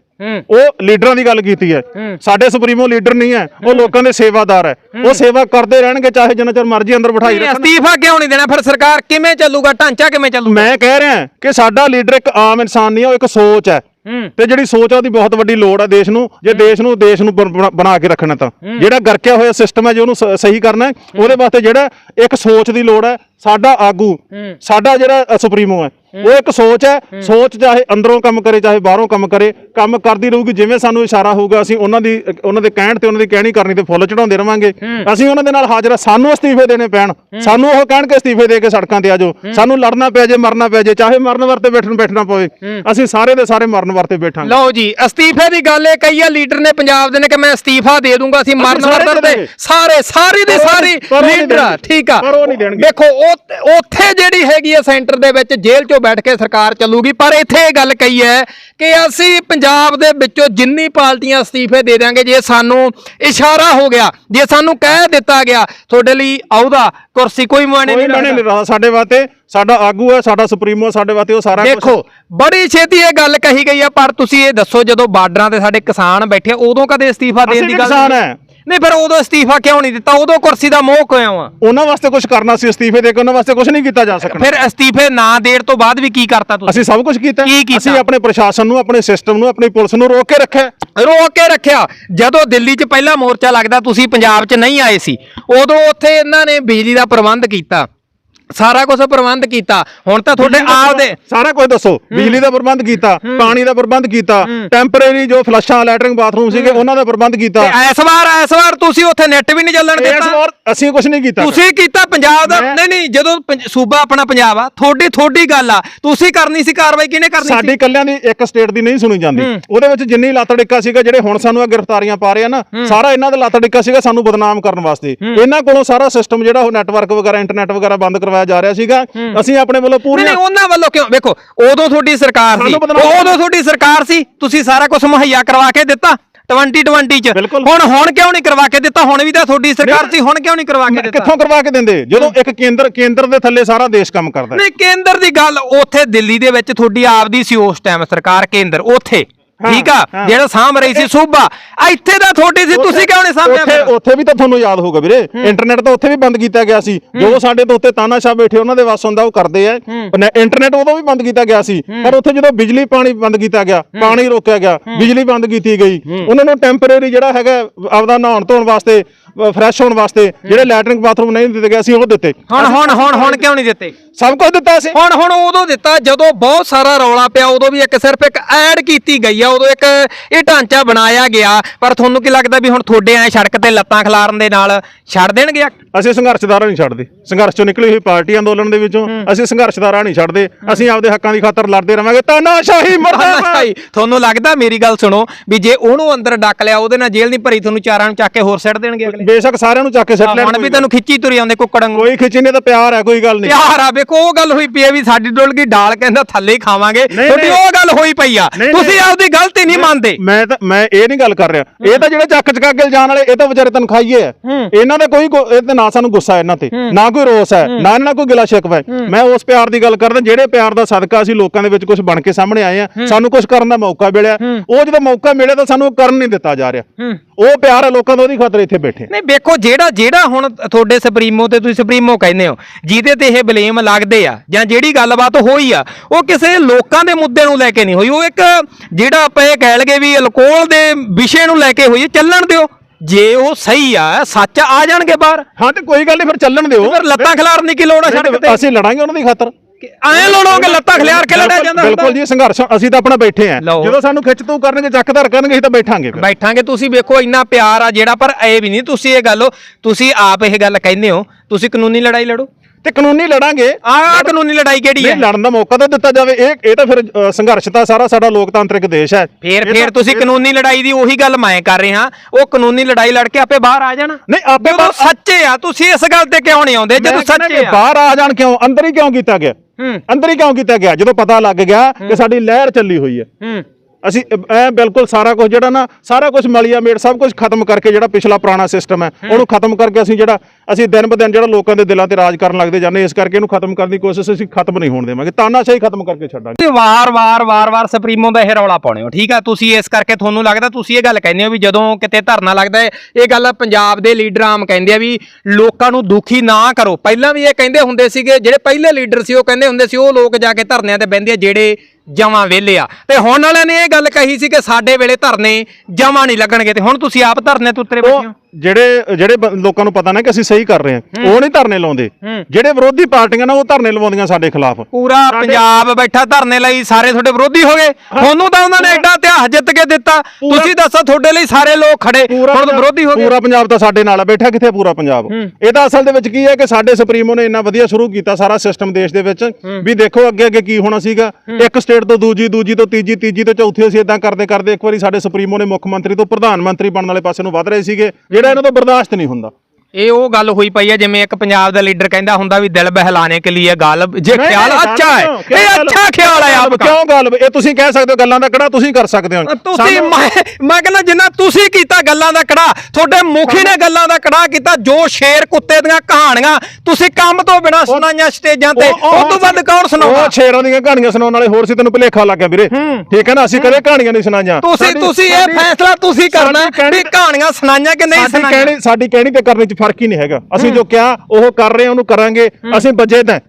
S2: ਉਹ ਲੀਡਰਾਂ ਦੀ ਗੱਲ ਕੀਤੀ ਹੈ। ਸਾਡੇ ਸੁਪਰੀਮੋ ਲੀਡਰ ਨਹੀਂ ਹੈ। ਉਹ ਲੋਕਾਂ ਦੇ ਸੇਵਾਦਾਰ ਹੈ। ਉਹ ਸੇਵਾ ਕਰਦੇ ਰਹਿਣਗੇ ਚਾਹੇ ਜਿੰਨਾ ਚਿਰ ਮਰਜ਼ੀ ਅੰਦਰ ਬਿਠਾਈ ਰੱਖਣ।
S1: ਅਸਤੀਫਾ ਕਿਉਂ ਨਹੀਂ ਦੇਣਾ? ਫਿਰ ਸਰਕਾਰ ਕਿਵੇਂ ਚੱਲੂਗਾ? ਢਾਂਚਾ ਕਿਵੇਂ ਚੱਲੂਗਾ?
S2: ਮੈਂ ਕਹਿ ਰਿਹਾ ਕਿ ਸਾਡਾ ਲੀਡਰ ਇੱਕ ਆਮ ਇਨਸਾਨ ਨਹੀਂ ਹੈ ਉਹ ਇੱਕ ਸੋਚ ਹੈ। ਤੇ ਜਿਹੜੀ ਸੋਚ ਆ ਉਹਦੀ ਬਹੁਤ ਵੱਡੀ ਲੋੜ ਹੈ ਦੇਸ਼ ਨੂੰ। ਜੇ ਦੇਸ਼ ਨੂੰ ਦੇਸ਼ ਨੂੰ ਬਣ- ਕੇ ਰੱਖਣਾ ਤਾਂ। ਜਿਹੜਾ ਗਰਕਿਆ ਹੋਇਆ ਸਿਸਟਮ ਹੈ ਜੇ ਉਹਨੂੰ ਸਹੀ ਕਰਨਾ ਹੈ ਉਹਦੇ ਵਾਸਤੇ ਜਿਹੜਾ ਇੱਕ ਸੋਚ ਦੀ ਲੋੜ ਹੈ ਸਾਡਾ ਆਗੂ ਸਾਡਾ ਜਿਹੜਾ ਸੁਪਰੀਮੋ ਹੈ। ਉਹ ਇੱਕ ਸੋਚ ਹੈ ਸੋਚ ਚਾਹੇ ਅੰਦਰੋਂ ਕੰਮ ਕਰੇ ਚਾਹੇ ਬਾਹਰੋਂ ਕੰਮ ਕਰੇ ਕੰਮ ਕਰਦੀ ਰਹੂਗੀ ਜਿਵੇਂ ਸਾਨੂੰ ਇਸ਼ਾਰਾ ਹੋਊਗਾ ਅਸੀਂ ਉਹਨਾਂ ਦੀ ਉਹਨਾਂ ਦੇ ਕਹਿਣ ਤੇ ਉਹਨਾਂ ਦੀ ਕਹਿਣੀ ਕਰਨੀ ਤੇ ਫੁੱਲ ਚੜਾਉਂਦੇ ਰਵਾਂਗੇ। ਅਸੀਂ ਉਹਨਾਂ ਦੇ ਨਾਲ ਹਾਜ਼ਰ ਹਾਂ ਸਾਨੂੰ ਅਸਤੀਫੇ ਦੇਣੇ ਪੈਣ। ਸਾਨੂੰ ਉਹ ਕਹਿਣ ਕੇ ਅਸਤੀਫੇ ਦੇ ਕੇ ਸੜਕਾਂ ਤੇ ਆਜੋ ਸਾਨੂੰ ਲੜਨਾ ਪੈ ਜੇ ਮਰਨਾ ਪੈ ਜੇ ਚਾਹੇ ਮਰਨ ਵਰਤੇ ਬੈਠਣ ਬੈਠਣਾ ਪਵੇ। ਅਸੀਂ ਸਾਰੇ ਦੇ ਸਾਰੇ ਮਰਨ ਵਰਤੇ ਬੈਠਾਂਗੇ।
S1: ਲਓ ਜੀ ਅਸਤੀਫੇ ਦੀ ਗੱਲ ਇਹ ਕਹੀ ਆ ਲੀਡਰ ਨੇ ਪੰਜਾਬ ਦੇ ਨੇ ਕਿ ਮੈਂ ਅਸਤੀਫਾ ਦੇ ਦੂੰਗਾ ਅਸੀਂ ਮਰਨ
S2: ਦੇਣਗੇ।
S1: ਸਾਰੇ ਸਾਰੀ ਦੀ ਸਾਰੀ ਲੀਡਰ। ਠੀਕ ਆ। ਦੇਖੋ ਉਹ ਉੱਥੇ ਜਿਹੜੀ ਹੈਗੀ ਆ ਸੈਂਟਰ ਦੇ ਵਿੱਚ ਜੇਲ੍ਹ 'ਚੋਂ ਬੈਠ ਕੇ ਸਰਕਾਰ ਚੱਲੂਗੀ ਪਰ ਇੱਥੇ ਇਹ ਗੱਲ ਕਹੀ ਹੈ ਕਿ ਅਸੀਂ ਪੰਜਾਬ ਦੇ ਵਿੱਚੋਂ ਜਿੰਨੀ ਪਾਰਟੀਆਂ ਅਸਤੀਫੇ ਦੇ ਦਿਆਂਗੇ ਜੇ ਸਾਨੂੰ ਇਸ਼ਾਰਾ ਹੋ ਗਿਆ ਜੇ ਸਾਨੂੰ ਕਹਿ ਦਿੱਤਾ ਗਿਆ ਤੁਹਾਡੇ ਲਈ ਆਉਦਾ ਕੁਰਸੀ ਕੋਈ
S2: ਕੋਈ
S1: ਨਹੀਂ
S2: ਮਾਣੇ
S1: ਰੱਖਦਾ
S2: ਨਹੀਂ ਰਹਾ ਸਾਡੇ ਵਾਸਤੇ ਸਾਡਾ ਆਗੂ ਹੈ ਸਾਡਾ ਸੁਪਰੀਮੋ ਹੈ, ਸਾਡੇ ਵਾਸਤੇ ਉਹ ਸਾਰਾ
S1: ਦੇਖੋ ਬੜੀ ਛੇਤੀ ਇਹ ਗੱਲ ਕਹੀ ਗਈ ਆ ਪਰ ਤੁਸੀਂ ਇਹ ਦੱਸੋ ਜਦੋਂ ਬਾਰਡਰਾਂ ਤੇ ਸਾਡੇ ਕਿਸਾਨ ਬੈਠੇ ਉਦੋਂ ਕਦੇ ਅਸਤੀਫਾ ਦੇਣ ਦੀ ਗੱਲ
S2: ਕਿਸਾਨ ਹੈ।
S1: ਨਹੀਂ ਫਿਰ ਉਦੋਂ ਅਸਤੀਫਾ ਕਿਉਂ ਨਹੀਂ ਦਿੱਤਾ? ਉਦੋਂ ਕੁਰਸੀ ਦਾ ਮੋਹ ਕਿਉਂ ਆ?
S2: ਉਹਨਾਂ ਵਾਸਤੇ ਕੁਝ ਕਰਨਾ ਸੀ ਅਸਤੀਫੇ ਦੇ ਕੇ ਉਹਨਾਂ ਵਾਸਤੇ ਕੁਝ ਨਹੀਂ ਕੀਤਾ ਜਾ ਸਕਣਾ।
S1: ਫਿਰ ਅਸਤੀਫੇ ਨਾ ਦੇਣ ਤੋਂ ਬਾਅਦ ਵੀ ਕੀ ਕਰਤਾ ਤੁਸੀਂ?
S2: ਅਸੀਂ ਸਭ ਕੁਝ ਕੀਤਾ।
S1: ਕੀ ਕੀਤਾ?
S2: ਅਸੀਂ ਆਪਣੇ ਪ੍ਰਸ਼ਾਸਨ ਨੂੰ ਆਪਣੇ ਸਿਸਟਮ ਨੂੰ ਆਪਣੀ ਪੁਲਿਸ ਨੂੰ ਰੋਕ ਕੇ ਰੱਖਿਆ।
S1: ਰੋਕ ਕੇ ਰੱਖਿਆ। ਜਦੋਂ ਦਿੱਲੀ 'ਚ ਪਹਿਲਾ ਮੋਰਚਾ ਲੱਗਦਾ ਤੁਸੀਂ ਪੰਜਾਬ 'ਚ ਨਹੀਂ ਆਏ ਸੀ ਉਦੋਂ ਉੱਥੇ ਇਹਨਾਂ ਨੇ ਬਿਜਲੀ ਦਾ ਪ੍ਰਬੰਧ ਕੀਤਾ। ਸਾਰਾ ਕੁਝ ਪ੍ਰਬੰਧ ਕੀਤਾ। ਹੁਣ ਤਾਂ ਤੁਹਾਡੇ ਆਪ ਦੇ
S2: ਸਾਰਾ ਕੁਝ ਦੱਸੋ। ਬਿਜਲੀ ਦਾ ਪ੍ਰਬੰਧ ਕੀਤਾ ਪਾਣੀ ਦਾ ਪ੍ਰਬੰਧ ਕੀਤਾ ਟੈਂਪਰੇਰੀ ਜੋ ਫਲਸ਼ਾਂ ਲੈਟਰਿੰਗ ਬਾਥਰੂਮ ਸੀਗੇ ਉਹਨਾਂ ਦਾ ਪ੍ਰਬੰਧ ਕੀਤਾ।
S1: ਇਸ ਵਾਰ ਇਸ ਵਾਰ ਤੁਸੀਂ ਉੱਥੇ ਨੈਟ ਵੀ ਨਹੀਂ ਚੱਲਣ
S2: ਇਸ
S1: ਦਿੱਤਾ।
S2: ਵਾਰ ਅਸੀਂ ਕੁਝ ਨਹੀਂ ਕੀਤਾ।
S1: ਤੁਸੀਂ ਕੀਤਾ ਪੰਜਾਬ ਦਾ ਨਹੀਂ ਨਹੀਂ ਜਦੋਂ ਸੂਬਾ ਆਪਣਾ ਪੰਜਾਬ ਆ ਤੁਹਾਡੀ ਤੁਹਾਡੀ ਗੱਲ ਆ। ਤੁਸੀਂ ਕਰਨੀ ਸੀ ਕਾਰਵਾਈ ਕਿਹਨੇ ਕਰਨੀ ਸੀ?
S2: ਸਾਡੀ ਕੱਲਿਆਂ ਦੀ ਇੱਕ ਸਟੇਟ ਦੀ ਨਹੀਂ ਸੁਣੀ ਜਾਂਦੀ। ਉਹਦੇ ਵਿੱਚ ਜਿੰਨੀ ਲੱਤ ਡਿੱਕਾ ਸੀਗਾ ਜਿਹੜੇ ਹੁਣ ਸਾਨੂੰ ਆ ਗ੍ਰਿਫਤਾਰੀਆਂ ਪਾ ਰਹੇ ਆ ਨਾ ਸਾਰਾ ਇਹਨਾਂ ਦਾ ਲੱਤ ਡਿੱਕਾ ਸੀਗਾ ਸਾਨੂੰ ਬਦਨਾਮ ਕਰਨ ਵਾਸਤੇ। ਇਹਨਾਂ ਕੋਲੋਂ ਸਾਰਾ ਸਿਸਟਮ ਜਿਹੜਾ ਉਹ ਨੈਟਵਰਕ ਵਗੈਰਾ ਇੰਟਰਨੈਟ ਵਗੈਰਾ ਬੰਦ ਕਰਵਾਇਆ ਜਾ ਰਿਹਾ ਸੀਗਾ। ਅਸੀਂ ਆਪਣੇ ਵੱਲੋਂ ਪੂਰੀ
S1: ਨਹੀਂ ਉਹਨਾਂ ਵੱਲੋਂ ਕਿਉਂ? ਵੇਖੋ ਉਦੋਂ ਤੁਹਾਡੀ ਸਰਕਾਰ ਸੀ। ਉਦੋਂ ਤੁਹਾਡੀ ਸਰਕਾਰ ਸੀ। ਤੁਸੀਂ ਸਾਰਾ ਕੁਝ ਮੁਹੱਈਆ ਕਰਵਾ ਕੇ ਦਿੱਤਾ। 2020 ਚ। ਹੁਣ ਹੁਣ ਕਿਉਂ ਨਹੀਂ ਕਰਵਾ ਕੇ ਦਿੱਤਾ? ਹੁਣ ਵੀ ਤਾਂ ਤੁਹਾਡੀ ਸਰਕਾਰ ਸੀ ਹੁਣ ਕਿਉਂ ਨਹੀਂ ਕਰਵਾ ਕੇ ਦਿੱਤਾ?
S2: ਕਿੱਥੋਂ ਕਰਵਾ ਕੇ ਦਿੰਦੇ? ਜਦੋਂ ਇੱਕ ਕੇਂਦਰ ਕੇਂਦਰ ਦੇ ਥੱਲੇ ਸਾਰਾ ਦੇਸ਼ ਕੰਮ ਕਰਦਾ
S1: ਨਹੀਂ ਕੇਂਦਰ ਦੀ ਗੱਲ ਉੱਥੇ ਦਿੱਲੀ ਦੇ ਵਿੱਚ ਤੁਹਾਡੀ ਆਪਦੀ ਸੀ ਉਸ ਟਾਈਮ ਸਰਕਾਰ ਕੇਂਦਰ ਉੱਥੇ। ਠੀਕ ਆ। ਜਿਹੜਾ ਸਾਂਭ ਰਹੀ ਸੀ ਸੂਬਾ। ਇੱਥੇ ਤਾਂ ਤੁਹਾਡੀ ਸੀ ਤੁਸੀਂ ਕਿਉਂ ਨਹੀਂ ਸਾਂਭਿਆ
S2: ਉੱਥੇ
S1: ਫਿਰ?
S2: ਉੱਥੇ ਵੀ ਤਾਂ ਤੁਹਾਨੂੰ ਯਾਦ ਹੋਊਗਾ ਵੀਰੇ। ਇੰਟਰਨੈਟ ਤਾਂ ਉੱਥੇ ਵੀ ਬੰਦ ਕੀਤਾ ਗਿਆ ਸੀ। ਜੋ ਸਾਡੇ ਤੋਂ ਉੱਤੇ ਤਾਨਾਸ਼ਾਹ ਬੈਠੇ ਉਹਨਾਂ ਦੇ ਵੱਸ ਹੁੰਦਾ ਉਹ ਕਰਦੇ ਆ। ਨ- ਇੰਟਰਨੈਟ ਉਦੋਂ ਵੀ ਬੰਦ ਕੀਤਾ ਗਿਆ ਸੀ। ਪਰ ਉੱਥੇ ਜਦੋਂ ਬਿਜਲੀ ਪਾਣੀ ਬੰਦ ਕੀਤਾ ਗਿਆ ਪਾਣੀ ਰੋਕਿਆ ਗਿਆ ਬਿਜਲੀ ਬੰਦ ਕੀਤੀ ਗਈ। ਉਹਨਾਂ ਨੂੰ ਟੈਂਪਰੇਰੀ ਜਿਹੜਾ ਹੈਗਾ ਆਪਦਾ ਨਹਾਉਣ ਧੋਣ ਵਾਸਤੇ ਫਰੈਸ਼ ਹੋਣ ਵਾਸਤੇ ਜਿਹੜੇ ਲੈਟਰਿੰਗ ਬਾਥਰੂਮ ਨਹੀਂ ਦਿੱਤੇ ਗਏ ਅਸੀਂ ਉਹ ਦਿੱਤੇ।
S1: ਹੁਣ ਹੁਣ ਹੁਣ ਹੁਣ ਕਿਉਂ ਨਹੀਂ ਦਿੱਤੇ?
S2: ਸਭ ਕੁਝ ਦਿੱਤਾ ਸੀ।
S1: ਹੁਣ ਹੁਣ ਉਦੋਂ ਦਿੱਤਾ ਜਦੋਂ ਬਹੁਤ ਸਾਰਾ ਰੌਲਾ ਪਿਆ ਉਦੋਂ ਵੀ ਇੱਕ ਸਿਰਫ ਇੱਕ ਐਡ ਕੀਤੀ ਗਈ ਆ ਉਦੋਂ ਇੱਕ ਇਹ ਢਾਂਚਾ ਬਣਾਇਆ ਗਿਆ ਪਰ ਤੁਹਾਨੂੰ ਕੀ ਲੱਗਦਾ ਵੀ ਹੁਣ ਤੁਹਾਡੇ ਐ ਸੜਕ ਤੇ ਲੱਤਾਂ ਖਿਲਾਰਨ ਦੇ ਨਾਲ ਛੱਡ ਦੇਣਗੇ
S2: ਅਸੀਂ ਸੰਘਰਸ਼ਦਾਰਾਂ ਨਹੀਂ ਛੱਡਦੇ। ਸੰਘਰਸ਼ ਚੋਂ ਨਿਕਲੀ ਹੋਈ ਪਾਰਟੀ ਅੰਦੋਲਨ ਦੇ ਵਿੱਚੋਂ ਅਸੀਂ ਸੰਘਰਸ਼ਦਾਰਾਂ ਨਹੀਂ ਛੱਡਦੇ। ਅਸੀਂ ਆਪਦੇ ਹੱਕਾਂ ਦੀ ਖਾਤਰ ਲੜਦੇ ਰਵਾਂਗੇ। ਤਾਨਾਸ਼ਾਹੀ ਮਰਦਾਬਾਦ!
S1: ਤੁਹਾਨੂੰ ਲੱਗਦਾ ਮੇਰੀ ਗੱਲ ਸੁਣੋ ਵੀ ਜੇ ਉਹਨੂੰ ਅੰਦਰ ਡੱਕ ਲਿਆ ਉਹਦੇ ਨਾਲ ਜੇਲ੍ਹ ਨਹੀਂ ਭਰੀ ਤੁਹਾਨੂੰ ਚਾਰਾਂ ਨੂੰ ਚੱਕ ਕੇ ਹੋਰ ਸਿੱਟ ਦੇਣਗੇ ਅਗਲੇ?
S2: ਬੇਸ਼ੱਕ ਸਾਰਿਆਂ ਨੂੰ ਚੱਕ ਕੇ ਸਿੱਟ ਲੈਣ
S1: ਹੁਣ ਵੀ ਤੈਨੂੰ ਖਿੱਚੀ ਤੁਰੀ ਆਉਂਦੇ ਕੁੱਕੜਾਂ ਨੂੰ।
S2: ਕੋਈ ਖਿੱਚੀ ਨਹੀਂ ਤਾਂ ਪਿਆਰ ਹੈ ਕੋਈ ਗੱਲ ਨਹੀਂ।
S1: ਪਿਆਰ ਆ ਵੇਖੋ ਉਹ ਗੱਲ ਹੋਈ ਪਈ ਹੈ ਵੀ ਸਾਡੀ ਡੁੱਲ ਗਈ ਡਾਲ ਕਹਿੰਦਾ ਥੱਲੇ ਹੀ ਖਾਵਾਂਗੇ। ਤੁਹਾਡੀ। ਉਹ ਗੱਲ ਹੋਈ ਪਈ ਆ। ਤੁਸੀਂ। ਆਪਦੀ ਗਲਤੀ ਨਹੀਂ ਮੰਨਦੇ।
S2: ਮੈਂ ਤਾਂ ਮੈਂ ਇਹ ਨਹੀਂ ਗੱਲ ਕਰ ਰਿਹਾ। ਇਹ ਤਾਂ ਜਿਹੜੇ ਚੱਕ ਚਕਾ ਕੇ ਜਾਣ ਵਾਲੇ ਇਹ ਤਾਂ ਵਿਚਾਰੇ ਤਨਖਾਹੀਏ ਆ। ਇਹਨਾਂ ਦਾ ਕੋਈ ਇਹ ਤੇ ਨਾ ਸਾਨੂੰ ਗੁੱਸਾ ਇਹਨਾਂ ਤੇ। ਨਾ ਕੋਈ ਰੋਸ ਹੈ ਨਾ ਇਹਨਾਂ ਕੋਈ ਗਿਲਾ ਸ਼ਿਕਵਾ ਹੈ। ਮੈਂ ਉਸ ਪਿਆਰ ਦੀ ਗੱਲ ਕਰਦਾ ਜਿਹੜੇ ਪਿਆਰ ਦਾ ਸਦਕਾ ਅਸੀਂ ਲੋਕਾਂ ਦੇ ਵਿੱਚ ਕੁਝ ਬਣ ਕੇ ਸਾਹਮਣੇ ਆਏ ਆ ਸਾਨੂੰ ਕੁਝ ਕਰਨ ਦਾ ਮੌਕਾ ਮਿਲਿਆ। ਉਹ ਜਦੋਂ ਮੌਕਾ ਮਿਲਿਆ ਤਾਂ ਸਾਨੂੰ ਕਰਨ ਨਹੀਂ ਦਿੱਤਾ ਜਾ ਰਿਹਾ। ਉਹ ਪਿਆਰ ਹੈ ਲੋਕਾਂ ਦਾ ਉਹਦੀ ਖਾਤਰ ਇੱਥੇ ਬੈਠੇ
S1: ਨਹੀਂ ਵੇਖੋ ਜਿਹੜਾ ਜਿਹੜਾ ਹੁਣ ਤੁਹਾਡੇ ਸੁਪਰੀਮੋ ਤੇ ਤੁਸੀਂ ਸੁਪਰੀਮੋ ਕਹਿੰਦੇ ਹੋ ਜਿਹਦੇ ਤੇ ਇਹ ਬਲੇਮ ਲੱਗਦੇ ਆ ਜਾਂ ਜਿਹੜੀ ਗੱਲਬਾਤ ਹੋਈ ਆ ਉਹ ਕਿਸੇ ਲੋਕਾਂ ਦੇ ਮੁੱਦੇ ਨੂੰ ਲੈ ਕੇ ਨਹੀਂ ਹੋਈ। ਉਹ ਇੱਕ ਜਿਹੜਾ ਆਪਾਂ ਇਹ ਕਹਿ ਲਗੇ ਵੀ ਅਲਕੋਹਲ ਦੇ ਵਿਸ਼ੇ ਨੂੰ ਲੈ ਕੇ ਹੋਈ ਹੈ ਚੱਲਣ ਦਿਓ। ਜੇ ਉਹ ਸਹੀ ਆ ਸੱਚ ਆ ਜਾਣਗੇ ਬਾਹਰ।
S2: ਹਾਂ ਤੇ ਕੋਈ ਗੱਲ ਨਹੀਂ ਫਿਰ ਚੱਲਣ ਦਿਓ।
S1: ਫਿਰ ਲੱਤਾਂ ਖਿਲਾਰਨ ਦੀ ਕੀ ਲੋੜ ਆ ਸੜਕ ਤੇ?
S2: ਅਸੀਂ ਲੜਾਂਗੇ ਉਹਨਾਂ ਦੀ ਖਾਤਰ।
S1: ਐਂ ਲੜੋਗੇ ਲੱਤਾਂ ਖਿਲਾਰ ਕੇ ਲੜਿਆ ਜਾਂਦਾ
S2: ਬਿਲਕੁਲ ਜੀ ਸੰਘਰਸ਼ ਅਸੀਂ ਤਾਂ ਆਪਣਾ ਬੈਠੇ ਆ। ਜਦੋਂ ਸਾਨੂੰ ਖਿੱਚ ਤੂ ਕਰਨਗੇ ਚੱਕਧਰ ਕਰਨਗੇ ਅਸੀਂ ਤਾਂ ਬੈਠਾਂਗੇ
S1: ਬੈਠਾਂਗੇ ਤੁਸੀਂ ਵੇਖੋ ਇੰਨਾ ਪਿਆਰ ਆ ਜਿਹੜਾ ਪਰ ਇਹ ਵੀ ਨਹੀਂ ਤੁਸੀਂ ਇਹ ਗੱਲ ਤੁਸੀਂ ਆਪ ਇਹ ਗੱਲ ਕਹਿੰਦੇ ਹੋ ਤੁਸੀਂ ਕਾਨੂੰਨੀ ਲੜਾਈ ਲੜੋ।
S2: ਤੇ ਕਾਨੂੰਨੀ ਲੜਾਂਗੇ।
S1: ਆ ਕਾਨੂੰਨੀ ਲੜਾਈ ਕਿਹੜੀ ਹੈ?
S2: ਨਹੀਂ ਲੜਨ ਦਾ ਮੌਕਾ ਤਾਂ ਦਿੱਤਾ ਜਾਵੇ। ਇਹ ਇਹ ਤਾਂ ਫਿਰ ਅ, ਸੰਘਰਸ਼ ਤਾਂ ਸਾਰਾ ਸਾਡਾ ਲੋਕਤਾਂਤਰਿਕ ਦੇਸ਼ ਹੈ।
S1: ਫੇਰ
S2: ਇਹ
S1: ਫੇਰ
S2: ਤਾਂ-
S1: ਤੁਸੀਂ ਕਾਨੂੰਨੀ ਲੜਾਈ ਦੀ ਉਹੀ ਗੱਲ ਮੈਂ ਕਰ ਰਿਹਾ। ਉਹ ਕਾਨੂੰਨੀ ਲੜਾਈ ਲੜ ਕੇ ਆਪੇ ਬਾਹਰ ਆ ਜਾਣਾ।
S2: ਨਹੀਂ ਆਪੇ
S1: ਜਦੋਂ
S2: ਬਾਹਰ-
S1: ਸੱਚੇ ਆ ਤੁਸੀਂ ਇਸ ਗੱਲ ਤੇ ਕਿਉਂ ਨਹੀਂ ਆਉਂਦੇ? ਜਦੋਂ ਸੱਚੇ ਆ।
S2: ਬਾਹਰ ਆ ਜਾਣ ਕਿਉਂ? ਅੰਦਰ ਹੀ ਕਿਉਂ ਕੀਤਾ ਗਿਆ?
S1: ਹੂੰ।
S2: ਅੰਦਰ ਹੀ ਕਿਉਂ ਕੀਤਾ ਗਿਆ? ਜਦੋਂ ਪਤਾ ਲੱਗ ਗਿਆ ਕਿ ਸਾਡੀ ਲਹਿਰ ਚੱਲੀ ਹੋਈ ਹੈ।
S1: ਹੂੰ।
S2: ਅਸੀਂ ਐ ਬਿਲਕੁਲ ਸਾਰਾ ਕੁਝ ਜਿਹੜਾ ਨਾ ਸਾਰਾ ਕੁਝ ਮਲੀਆ ਮੇਟ ਸਭ ਕੁਝ ਖਤਮ ਕਰਕੇ ਜਿਹੜਾ ਪਿਛਲਾ ਪੁਰਾਣਾ ਸਿਸਟਮ ਹੈ ਉਹਨੂੰ ਖਤਮ ਕਰਕੇ ਅਸੀਂ ਜਿਹੜਾ ਅਸੀਂ ਦਿਨ ਬ ਦਿਨ ਜਿਹੜਾ ਲੋਕਾਂ ਦੇ ਦਿਲਾਂ ਤੇ ਰਾਜ ਕਰਨ ਲੱਗਦੇ ਜਾਂਦੇ ਇਸ ਕਰਕੇ ਇਹਨੂੰ ਖਤਮ ਕਰਨ ਦੀ ਕੋਸ਼ਿਸ਼ ਅਸੀਂ ਖਤਮ ਨਹੀਂ ਹੋਣ ਦੇਵਾਂਗੇ ਤਾਨਾਸ਼ਾਹੀ ਖਤਮ ਕਰਕੇ ਛੱਡਾਂਗੇ।
S1: ਵਾਰ-ਵਾਰ ਵਾਰ-ਵਾਰ ਸੁਪਰੀਮੋ ਦਾ ਇਹ ਰੌਲਾ ਪਾਉਣੇ ਹੋ ਠੀਕ ਆ? ਤੁਸੀਂ ਇਸ ਕਰਕੇ ਤੁਹਾਨੂੰ ਲੱਗਦਾ ਤੁਸੀਂ ਇਹ ਗੱਲ ਕਹਿੰਦੇ ਹੋ ਵੀ ਜਦੋਂ ਕਿਤੇ ਧਰਨਾ ਲੱਗਦਾ ਹੈ ਇਹ ਗੱਲ ਪੰਜਾਬ ਦੇ ਲੀਡਰ ਆਮ ਕਹਿੰਦੇ ਆ ਵੀ ਲੋਕਾਂ ਨੂੰ ਦੁਖੀ ਨਾ ਕਰੋ। ਪਹਿਲਾਂ ਵੀ ਇਹ ਕਹਿੰਦੇ ਹੁੰਦੇ ਸੀਗੇ ਜਿਹੜੇ ਪਹਿਲੇ ਲੀਡਰ ਸੀ ਉਹ ਕਹਿੰਦੇ ਹੁੰਦੇ ਸੀ ਉਹ ਲੋਕ ਜਾ ਕੇ ਧਰਨਿਆਂ ਤੇ ਬਹਿੰਦੇ ਆ ਜਿਹੜੇ ਜਮਾਂ ਵਿਹਲੇ ਆ। ਤੇ ਹੁਣ ਵਾਲਿਆਂ ਨੇ ਇਹ ਗੱਲ ਕਹੀ ਸੀ ਕਿ ਸਾਡੇ ਵੇਲੇ ਧਰਨੇ ਜਮਾਂ ਨਹੀਂ ਲੱਗਣਗੇ। ਤੇ ਹੁਣ ਤੁਸੀਂ ਆਪ ਧਰਨੇ ਤੇ ਉਤਰੇ ਬੈਠੇ ਹੋ।
S2: ਜਿਹੜੇ ਜਿਹੜੇ ਬ- ਲੋਕਾਂ ਨੂੰ ਪਤਾ ਨਾ ਕਿ ਅਸੀਂ ਸਹੀ ਕਰ ਰਹੇ ਹਾਂ। ਉਹ ਨਹੀਂ ਧਰਨੇ ਲਾਉਂਦੇ। ਜਿਹੜੇ ਵਿਰੋਧੀ ਪਾਰਟੀਆਂ ਨੇ ਉਹ ਧਰਨੇ ਲਵਾਉਂਦੀਆਂ ਸਾਡੇ ਖਿਲਾਫ।
S1: ਪੂਰਾ ਪੰਜਾਬ ਬੈਠਾ ਧਰਨੇ ਲਈ ਸਾਰੇ ਤੁਹਾਡੇ ਵਿਰੋਧੀ ਹੋ ਗਏ। ਤੁਹਾਨੂੰ ਤਾਂ ਉਹਨਾਂ ਨੇ ਐਡਾ ਇਤਿਹਾਸ ਜਿੱਤ ਕੇ ਦਿੱਤਾ। ਤੁਸੀਂ ਦੱਸੋ ਤੁਹਾਡੇ ਲਈ ਸਾਰੇ ਲੋਕ ਖੜੇ ਹੁਣ ਵਿਰੋਧੀ ਹੋ ਗਏ।
S2: ਪੂਰਾ ਪੰਜਾਬ ਤਾਂ ਸਾਡੇ ਨਾਲ ਆ ਬੈਠਾ ਕਿੱਥੇ ਪੂਰਾ ਪੰਜਾਬ? ਇਹ ਤਾਂ ਅਸਲ ਦੇ ਵਿੱਚ ਕੀ ਹੈ ਕਿ ਸਾਡੇ ਸੁਪਰੀਮੋ ਨੇ ਇੰਨਾ ਵਧੀਆ ਸ਼ੁਰੂ ਕੀਤਾ ਸਾਰਾ ਸਿਸਟਮ ਦੇਸ਼ ਦੇ ਵਿੱਚ ਵੀ ਦੇਖੋ ਅੱਗੇ ਅੱਗੇ ਕੀ ਹੋਣਾ ਸੀਗਾ। ਇੱਕ ਸਟੇਟ ਤੋਂ ਦੂਜੀ ਦੂਜੀ ਤੋਂ ਤੀਜੀ ਤੀਜੀ ਤੋਂ ਚੌਥੀ ਅਸੀਂ ਇਦਾਂ ਕਰਦੇ ਕਰਦੇ ਇੱਕ ਵਾਰੀ ਸਾਡੇ ਸੁਪਰੀਮੋ ਨੇ ਮੁੱਖ ਮੰਤਰੀ ਤੋਂ ਪ੍ਰਧਾਨ ਮੰਤਰੀ ਬਣਨ ਵਾਲੇ ਪਾਸੇ ਨੂੰ ਵਧ ਰਹੇ ਸੀਗੇ। ਜਿਹੜਾ ਇਹਨਾਂ ਤੋਂ ਬਰਦਾਸ਼ਤ ਨਹੀਂ ਹੁੰਦਾ।
S1: ਇਹ ਉਹ ਗੱਲ ਹੋਈ ਪਈ ਹੈ ਜਿਵੇਂ ਇੱਕ ਪੰਜਾਬ ਦਾ ਲੀਡਰ ਕਹਿੰਦਾ ਹੁੰਦਾ ਵੀ ਦਿਲ ਬਹਿਲਾਣੇ ਕੇ ਲਈ ਗੱਲ। ਜੇ
S2: ਨਹੀਂ,
S1: ਖਿਆਲ
S2: ਨਹੀਂ,
S1: ਅੱਛਾ ਹੈ
S2: ਕਿਉਂ?
S1: ਇਹ ਅੱਛਾ ਖਿਆਲ ਹੈ ਆਪਕਾ
S2: ਕਿਉਂ ਗੱਲ? ਇਹ ਤੁਸੀਂ ਕਹਿ ਸਕਦੇ ਹੋ ਗੱਲਾਂ ਦਾ ਕਿਹੜਾ ਤੁਸੀਂ ਕਰ ਸਕਦੇ ਹੋ।
S1: ਤੁਸੀਂ
S2: ਸਾਨੂੰ-
S1: ਮੈਂ ਮੈਂ ਕਹਿੰਦਾ ਜਿੰਨਾ ਤੁਸੀਂ ਕੀਤਾ ਗੱਲਾਂ ਦਾ ਕੜਾ ਤੁਹਾਡੇ ਮੁਖੀ ਨੇ ਗੱਲਾਂ ਦਾ ਕੜਾ ਕੀਤਾ ਜੋ ਸ਼ੇਰ ਕੁੱਤੇ ਦੀਆਂ ਕਹਾਣੀਆਂ ਤੁਸੀਂ ਕੰਮ ਤੋਂ ਬਿਨਾ ਸੁਣਾਈਆਂ ਸਟੇਜਾਂ ਤੇ
S2: ਉਹ-
S1: ਤੋਂ ਵੱਧ ਕੌਣ ਸੁਣਾਉਂਦਾ?
S2: ਉਹ ਸ਼ੇਰਾਂ ਦੀਆਂ ਕਹਾਣੀਆਂ ਸੁਣਾਉਣ ਵਾਲੇ ਹੋਰ ਸੀ ਤੈਨੂੰ ਭੁਲੇਖਾ ਲੱਗ ਗਿਆ ਵੀਰੇ। ਠੀਕ ਹੈ ਨਾ? ਅਸੀਂ ਕਦੇ ਕਹਾਣੀਆਂ ਨਹੀਂ ਸੁਣਾਈਆਂ।
S1: ਤੁਸੀਂ
S2: ਸਾਡੀ-
S1: ਤੁਸੀਂ ਇਹ
S2: ਸਾਡੀ-
S1: ਫੈਸਲਾ ਤੁਸੀਂ ਕਰਨਾ
S2: ਸਾਡੀ ਕਹਿਣੀ-
S1: ਵੀ ਕਹਾਣੀਆਂ ਸੁਣਾਈਆਂ ਕਿ ਨਹੀਂ
S2: ਸਾਡੀ
S1: ਸੁਣਾਈਆਂ?
S2: ਕਹਿਣੀ ਸਾਡੀ ਕਹਿਣੀ ਤੇ ਕਰਨੇ 'ਚ ਫ਼ਰਕ ਹੀ ਨਹੀਂ ਹੈਗਾ। ਅਸੀਂ ਜੋ ਕਿਹਾ ਉਹ ਕਰ ਰਹੇ ਹਾਂ ਉਹਨੂੰ ਕਰਾਂਗੇ। ਅਸੀਂ ਬੱਜੇ ਤਾਂ।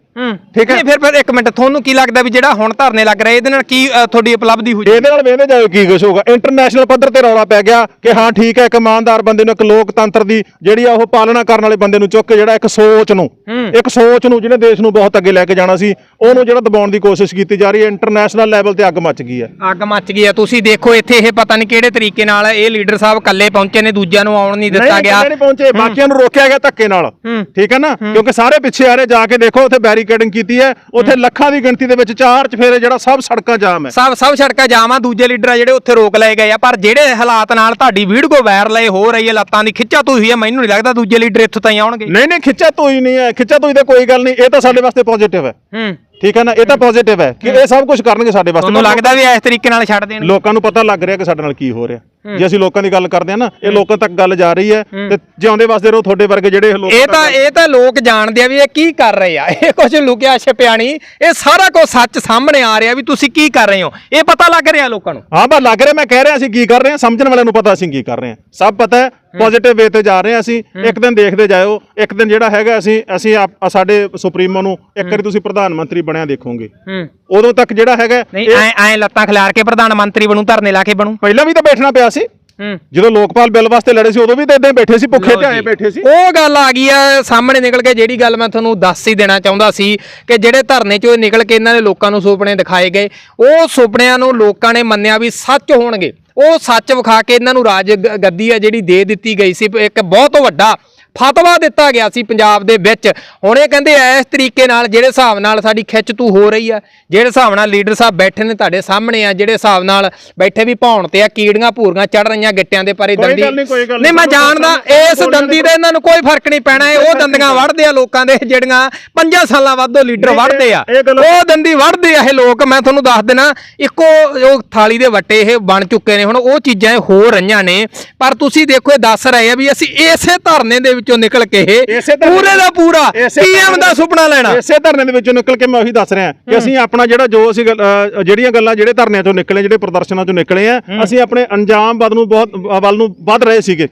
S2: ਠੀਕ ਹੈ?
S1: ਫਿਰ ਫਿਰ ਇੱਕ ਮਿੰਟ ਤੁਹਾਨੂੰ ਕੀ ਲੱਗਦਾ ਵੀ ਜਿਹੜਾ ਹੁਣ ਧਰਨੇ ਲੱਗ ਰਹੇ ਇਹਦੇ ਨਾਲ ਕੀ ਅ, ਤੁਹਾਡੀ ਉਪਲਬਧੀ ਹੋਈ?
S2: ਇਹਦੇ ਨਾਲ ਵੇਂਦੇ ਜਾਓ ਕੀ ਕੁਛ ਹੋਊਗਾ? ਇੰਟਰਨੈਸ਼ਨਲ ਪੱਧਰ ਤੇ ਰੌਲਾ ਪੈ ਗਿਆ ਕਿ ਹਾਂ ਠੀਕ ਹੈ ਇੱਕ ਇਮਾਨਦਾਰ ਬੰਦੇ ਨੂੰ ਇੱਕ ਲੋਕਤੰਤਰ ਦੀ ਜਿਹੜੀ ਆ ਉਹ ਪਾਲਣਾ ਕਰਨ ਵਾਲੇ ਬੰਦੇ ਨੂੰ ਚੁੱਕ ਕੇ ਜਿਹੜਾ ਇੱਕ ਸੋਚ ਨੂੰ ਇੱਕ ਸੋਚ ਨੂੰ ਜਿਹਨੇ ਦੇਸ਼ ਨੂੰ ਬਹੁਤ ਅੱਗੇ ਲੈ ਕੇ ਜਾਣਾ ਸੀ ਉਹਨੂੰ ਜਿਹੜਾ ਦਬਾਉਣ ਦੀ ਕੋਸ਼ਿਸ਼ ਕੀਤੀ ਜਾ ਰਹੀ ਹੈ ਇੰਟਰਨੈਸ਼ਨਲ ਲੈਵਲ ਤੇ ਅੱਗ ਮੱਚ ਗਈ ਹੈ।
S1: ਅੱਗ ਮੱਚ ਗਈ ਆ ਤੁਸੀਂ ਦੇਖੋ ਇੱਥੇ ਇਹ ਪਤਾ ਨਹੀਂ ਕਿਹੜੇ ਤਰੀਕੇ ਨਾਲ ਇਹ ਲੀਡਰ ਸਾਹਿਬ ਇਕੱਲੇ ਪਹੁੰਚੇ ਨੇ ਦੂਜਿਆਂ ਨੂੰ ਆਉਣ ਨਹੀਂ ਦਿੱਤਾ
S2: ਨਹੀਂ,
S1: ਗਿਆ।
S2: ਨਹੀਂ ਪਹੁੰਚੇ ਬਾਕੀਆਂ ਨੂੰ ਰੋਕਿਆ ਗਿਆ ਧੱਕੇ ਨਾਲ। ਠੀਕ ਹੈ ਨਾ? ਕਿਉਂਕਿ ਸਾਰੇ ਪਿੱਛੇ ਆ ਰਹੇ ਜਾ ਕੇ ਦੇਖੋ ਉੱਥੇ ਬੈਰੀਕੇਡਿੰਗ ਕੀਤੀ ਹੈ ਉੱਥੇ ਲੱਖਾਂ ਦੀ ਗਿਣਤੀ ਦੇ ਵਿੱਚ ਚਾਰ ਚਫੇਰੇ ਜਿਹੜਾ ਸਭ ਸੜਕਾਂ ਜਾਮ ਹੈ।
S1: ਸਭ ਸਭ ਸੜਕਾਂ ਜਾਮਾਂ ਦੂਜੇ ਲੀਡਰ ਆ ਜਿਹੜੇ ਉੱਥੇ ਰੋਕ ਲਏ ਗਏ ਆ ਪਰ ਜਿਹੜੇ ਹਾਲਾਤ ਨਾਲ ਤੁਹਾਡੀ ਵੀਡੀਓ ਵਾਇਰਲ ਹੋ ਰਹੀ ਹੈ ਲੱਤਾਂ ਦੀ ਖਿੱਚਾ ਤੂੰ ਹੋਈ ਹੈ ਮੈਨੂੰ ਨਹੀਂ ਲੱਗਦਾ ਦੂਜੇ ਲੀਡਰ ਇੱਥੋਂ ਤਾਈਂ ਆਉਣਗੇ।
S2: ਨਹੀਂ ਨਹੀਂ ਖਿੱਚਾ ਤੋਈ ਨਹੀਂ ਹੈ ਖਿੱਚਾ ਤੋਈ ਤਾਂ ਕੋਈ ਗੱਲ ਨਹੀਂ ਇਹ ਤਾਂ ਸਾਡੇ ਵਾਸਤੇ ਪੋਜ਼ਿਟਿਵ ਹੈ।
S1: ਹੂੰ।
S2: ਠੀਕ ਹੈ ਨਾ? ਇਹ ਤਾਂ ਪੋਜ਼ਿਟਿਵ ਹੈ ਕਿ ਇਹ ਸਭ ਕੁਝ ਕਰਨਗੇ ਸਾਡੇ ਵਾਸਤੇ।
S1: ਤੁਹਾਨੂੰ ਲੱਗਦਾ ਵੀ ਇਸ ਤਰੀਕੇ ਨਾਲ ਛੱਡ ਦੇਣ
S2: ਲੋਕਾਂ ਨੂੰ ਪਤਾ ਲੱਗ ਰਿਹਾ ਕਿ ਸਾਡੇ ਨਾਲ ਕੀ ਹੋ ਰਿਹਾ। ਜੇ ਅਸੀਂ ਲੋਕਾਂ ਦੀ ਗੱਲ ਕਰਦੇ ਹਾਂ ਨਾ ਇਹ ਲੋਕਾਂ ਤੱਕ ਗੱਲ ਜਾ ਰਹੀ ਹੈ ਤੇ ਜਿਉਂਦੇ ਵਸਦੇ ਰਹੋ ਤੁਹਾਡੇ ਵਰਗੇ ਜਿਹੜੇ ਲੋਕ
S1: ਇਹ ਤਾਂ ਇਹ ਤਾਂ ਲੋਕ ਜਾਣਦੇ ਆ ਵੀ ਇਹ ਕੀ ਕਰ ਰਹੇ ਆ। ਇਹ ਕੁਝ ਲੁਕਿਆ ਛਿਪਿਆ ਨਹੀਂ ਇਹ ਸਾਰਾ ਕੁਝ ਸੱਚ ਸਾਹਮਣੇ ਆ ਰਿਹਾ ਵੀ ਤੁਸੀਂ ਕੀ ਕਰ ਰਹੇ ਹੋ। ਇਹ ਪਤਾ ਲੱਗ ਰਿਹਾ ਲੋਕਾਂ ਨੂੰ।
S2: ਹਾਂ ਬਸ ਲੱਗ ਰਿਹਾ ਮੈਂ ਕਹਿ ਰਿਹਾ ਅਸੀਂ ਕੀ ਕਰ ਰਹੇ ਹਾਂ ਸਮਝਣ ਵਾਲਿਆਂ ਨੂੰ ਪਤਾ ਅਸੀਂ ਕੀ ਕਰ ਰਹੇ ਹਾਂ ਸਭ ਪਤਾ ਹੈ ਪੋਜ਼ਿਟਿਵ ਵੇ ਤੇ ਜਾ ਰਹੇ ਹਾਂ ਅਸੀਂ ਇੱਕ ਦਿਨ ਦੇਖਦੇ ਜਾਇਓ ਇੱਕ ਦਿਨ ਜਿਹੜਾ ਹੈਗਾ ਅਸੀਂ ਅਸੀਂ ਆਪ- ਸਾਡੇ ਸੁਪਰੀਮੋ ਨੂੰ ਇੱਕ ਵਾਰੀ ਤੁਸੀਂ ਪ੍ਰਧਾਨ ਮੰਤਰੀ ਬਣਿਆ ਦੇਖੋਗੇ।
S1: ਹੂੰ।
S2: ਉਦੋਂ ਤੱਕ ਜਿਹੜਾ ਹੈਗਾ
S1: ਨਹੀਂ
S2: ਇਹ-
S1: ਐ ਐ ਲੱਤਾਂ ਖਿਲਾਰ ਕੇ ਪ੍ਰਧਾਨ ਮੰਤਰੀ ਬਣੂ ਧਰਨੇ ਲਾ ਕੇ ਬਣੂ।
S2: ਪਹਿਲਾਂ ਵੀ ਤਾਂ ਬੈਠਣਾ ਪਿਆ ਸੀ।
S1: ਹੂੰ।
S2: ਜਦੋਂ ਲੋਕਪਾਲ ਬਿੱਲ ਵਾਸਤੇ ਲੜੇ ਸੀ ਉਦੋਂ ਵੀ ਤਾਂ ਇਦਾਂ ਬੈਠੇ ਸੀ ਭੁੱਖੇ ਧਿਆਏ
S1: ਜੀ।
S2: ਬੈਠੇ ਸੀ।
S1: ਉਹ ਗੱਲ ਆ ਗਈ ਆ ਸਾਹਮਣੇ ਨਿਕਲ ਕੇ ਜਿਹੜੀ ਗੱਲ ਮੈਂ ਤੁਹਾਨੂੰ ਦੱਸ ਹੀ ਦੇਣਾ ਚਾਹੁੰਦਾ ਸੀ ਕਿ ਜਿਹੜੇ ਧਰਨੇ ਚੋਂ ਨਿਕਲ ਕੇ ਇਹਨਾਂ ਨੇ ਲੋਕਾਂ ਨੂੰ ਸੁਪਨੇ ਦਿਖਾਏ ਗਏ ਉਹ ਸੁਪਨਿਆਂ ਨੂੰ ਲੋਕਾਂ ਨੇ ਮੰਨਿਆ ਵੀ ਸੱਚ ਹੋਣਗੇ। ਉਹ ਸੱਚ ਵਿਖਾ ਕੇ ਇਹਨਾਂ ਨੂੰ ਰਾਜ ਗ- ਗੱਦੀ ਆ ਜਿਹੜੀ ਦੇ ਦਿੱਤੀ ਗਈ ਸੀ, ਇੱਕ ਬਹੁਤ ਵੱਡਾ ਫਤਵਾ ਦਿੱਤਾ ਗਿਆ ਸੀ ਪੰਜਾਬ ਦੇ ਵਿੱਚ। ਹੁਣ ਇਹ ਕਹਿੰਦੇ ਇਸ ਤਰੀਕੇ ਨਾਲ ਜਿਹੜੇ ਹਿਸਾਬ ਨਾਲ ਸਾਡੀ ਖਿੱਚ ਤੂ ਹੋ ਰਹੀ ਆ ਜਿਹੜੇ ਹਿਸਾਬ ਨਾਲ ਲੀਡਰ ਸਾਹਿਬ ਬੈਠੇ ਨੇ ਤੁਹਾਡੇ ਸਾਹਮਣੇ ਆ ਜਿਹੜੇ ਹਿਸਾਬ ਨਾਲ ਬੈਠੇ ਵੀ ਭੌਣ ਤੇ ਆ ਕੀੜੀਆਂ ਭੂਰੀਆਂ ਚੜ ਰਹੀਆਂ ਗਿੱਟਿਆਂ ਦੇ ਪਰੇ ਦੰਦੀ।
S2: ਨਹੀਂ,
S1: ਮੈਂ। ਜਾਣਦਾ ਇਸ ਦੰਦੀ ਦੇ ਇਹਨਾਂ ਨੂੰ ਕੋਈ ਫ਼ਰਕ ਨਹੀਂ ਪੈਣਾ ਇਹ ਉਹ ਦੰਦੀਆਂ ਵੜਦੇ ਆ ਲੋਕਾਂ ਦੇ ਜਿਹੜੀਆਂ ਪੰਜਾਂ ਸਾਲਾਂ ਬਾਅਦੋਂ ਲੀਡਰ ਵੜਦੇ ਆ। ਉਹ ਦੰਦੀ ਵੜਦੇ ਆ ਇਹ ਲੋਕ ਮੈਂ ਤੁਹਾਨੂੰ ਦੱਸ ਦੇਣਾ ਇੱਕੋ ਉਹ ਥਾਲੀ ਦੇ ਵੱਟੇ ਇਹ ਬਣ ਚੁੱਕੇ ਨੇ ਹੁਣ ਉਹ ਚੀਜ਼ਾਂ ਹੋ ਰਹੀਆਂ ਨੇ। ਪਰ ਤੁਸੀਂ ਦੇਖੋ ਇਹ ਦੱਸ ਰਹੇ ਆ ਵੀ ਅਸੀਂ ਇਸੇ ਧਰਨੇ ਦੇ ਵਿੱਚੋਂ ਨਿਕਲ ਕੇ
S2: ਇਸੇ
S1: ਪੂਰੇ ਦਾ ਪੂਰਾ
S2: ਇਸੇ
S1: ਪੀਐਮ ਦਾ ਸੁਪਨਾ ਲੈਣਾ।
S2: ਇਸੇ ਧਰਨੇ ਦੇ ਵਿੱਚੋਂ ਨਿਕਲ ਕੇ ਮੈਂ ਉਹੀ ਦੱਸ ਰਿਹਾ। ਕਿ ਅਸੀਂ ਆਪਣਾ ਜਿਹੜਾ ਜੋ ਅਸੀਂ ਗੱਲ- ਜਿਹੜੀਆਂ ਗੱਲਾਂ ਜਿਹੜੇ ਧਰਨਿਆਂ ਚੋਂ ਨਿਕਲੇ ਜਿਹੜੇ ਪ੍ਰਦਰਸ਼ਨਾਂ ਚੋਂ ਨਿਕਲੇ ਆ ਅਸੀਂ ਆਪਣੇ ਅੰਜਾਮ ਵੱਲ ਨੂੰ ਬਹੁਤ ਵੱਲ ਨੂੰ ਵੱਧ ਰਹੇ ਸੀਗੇ।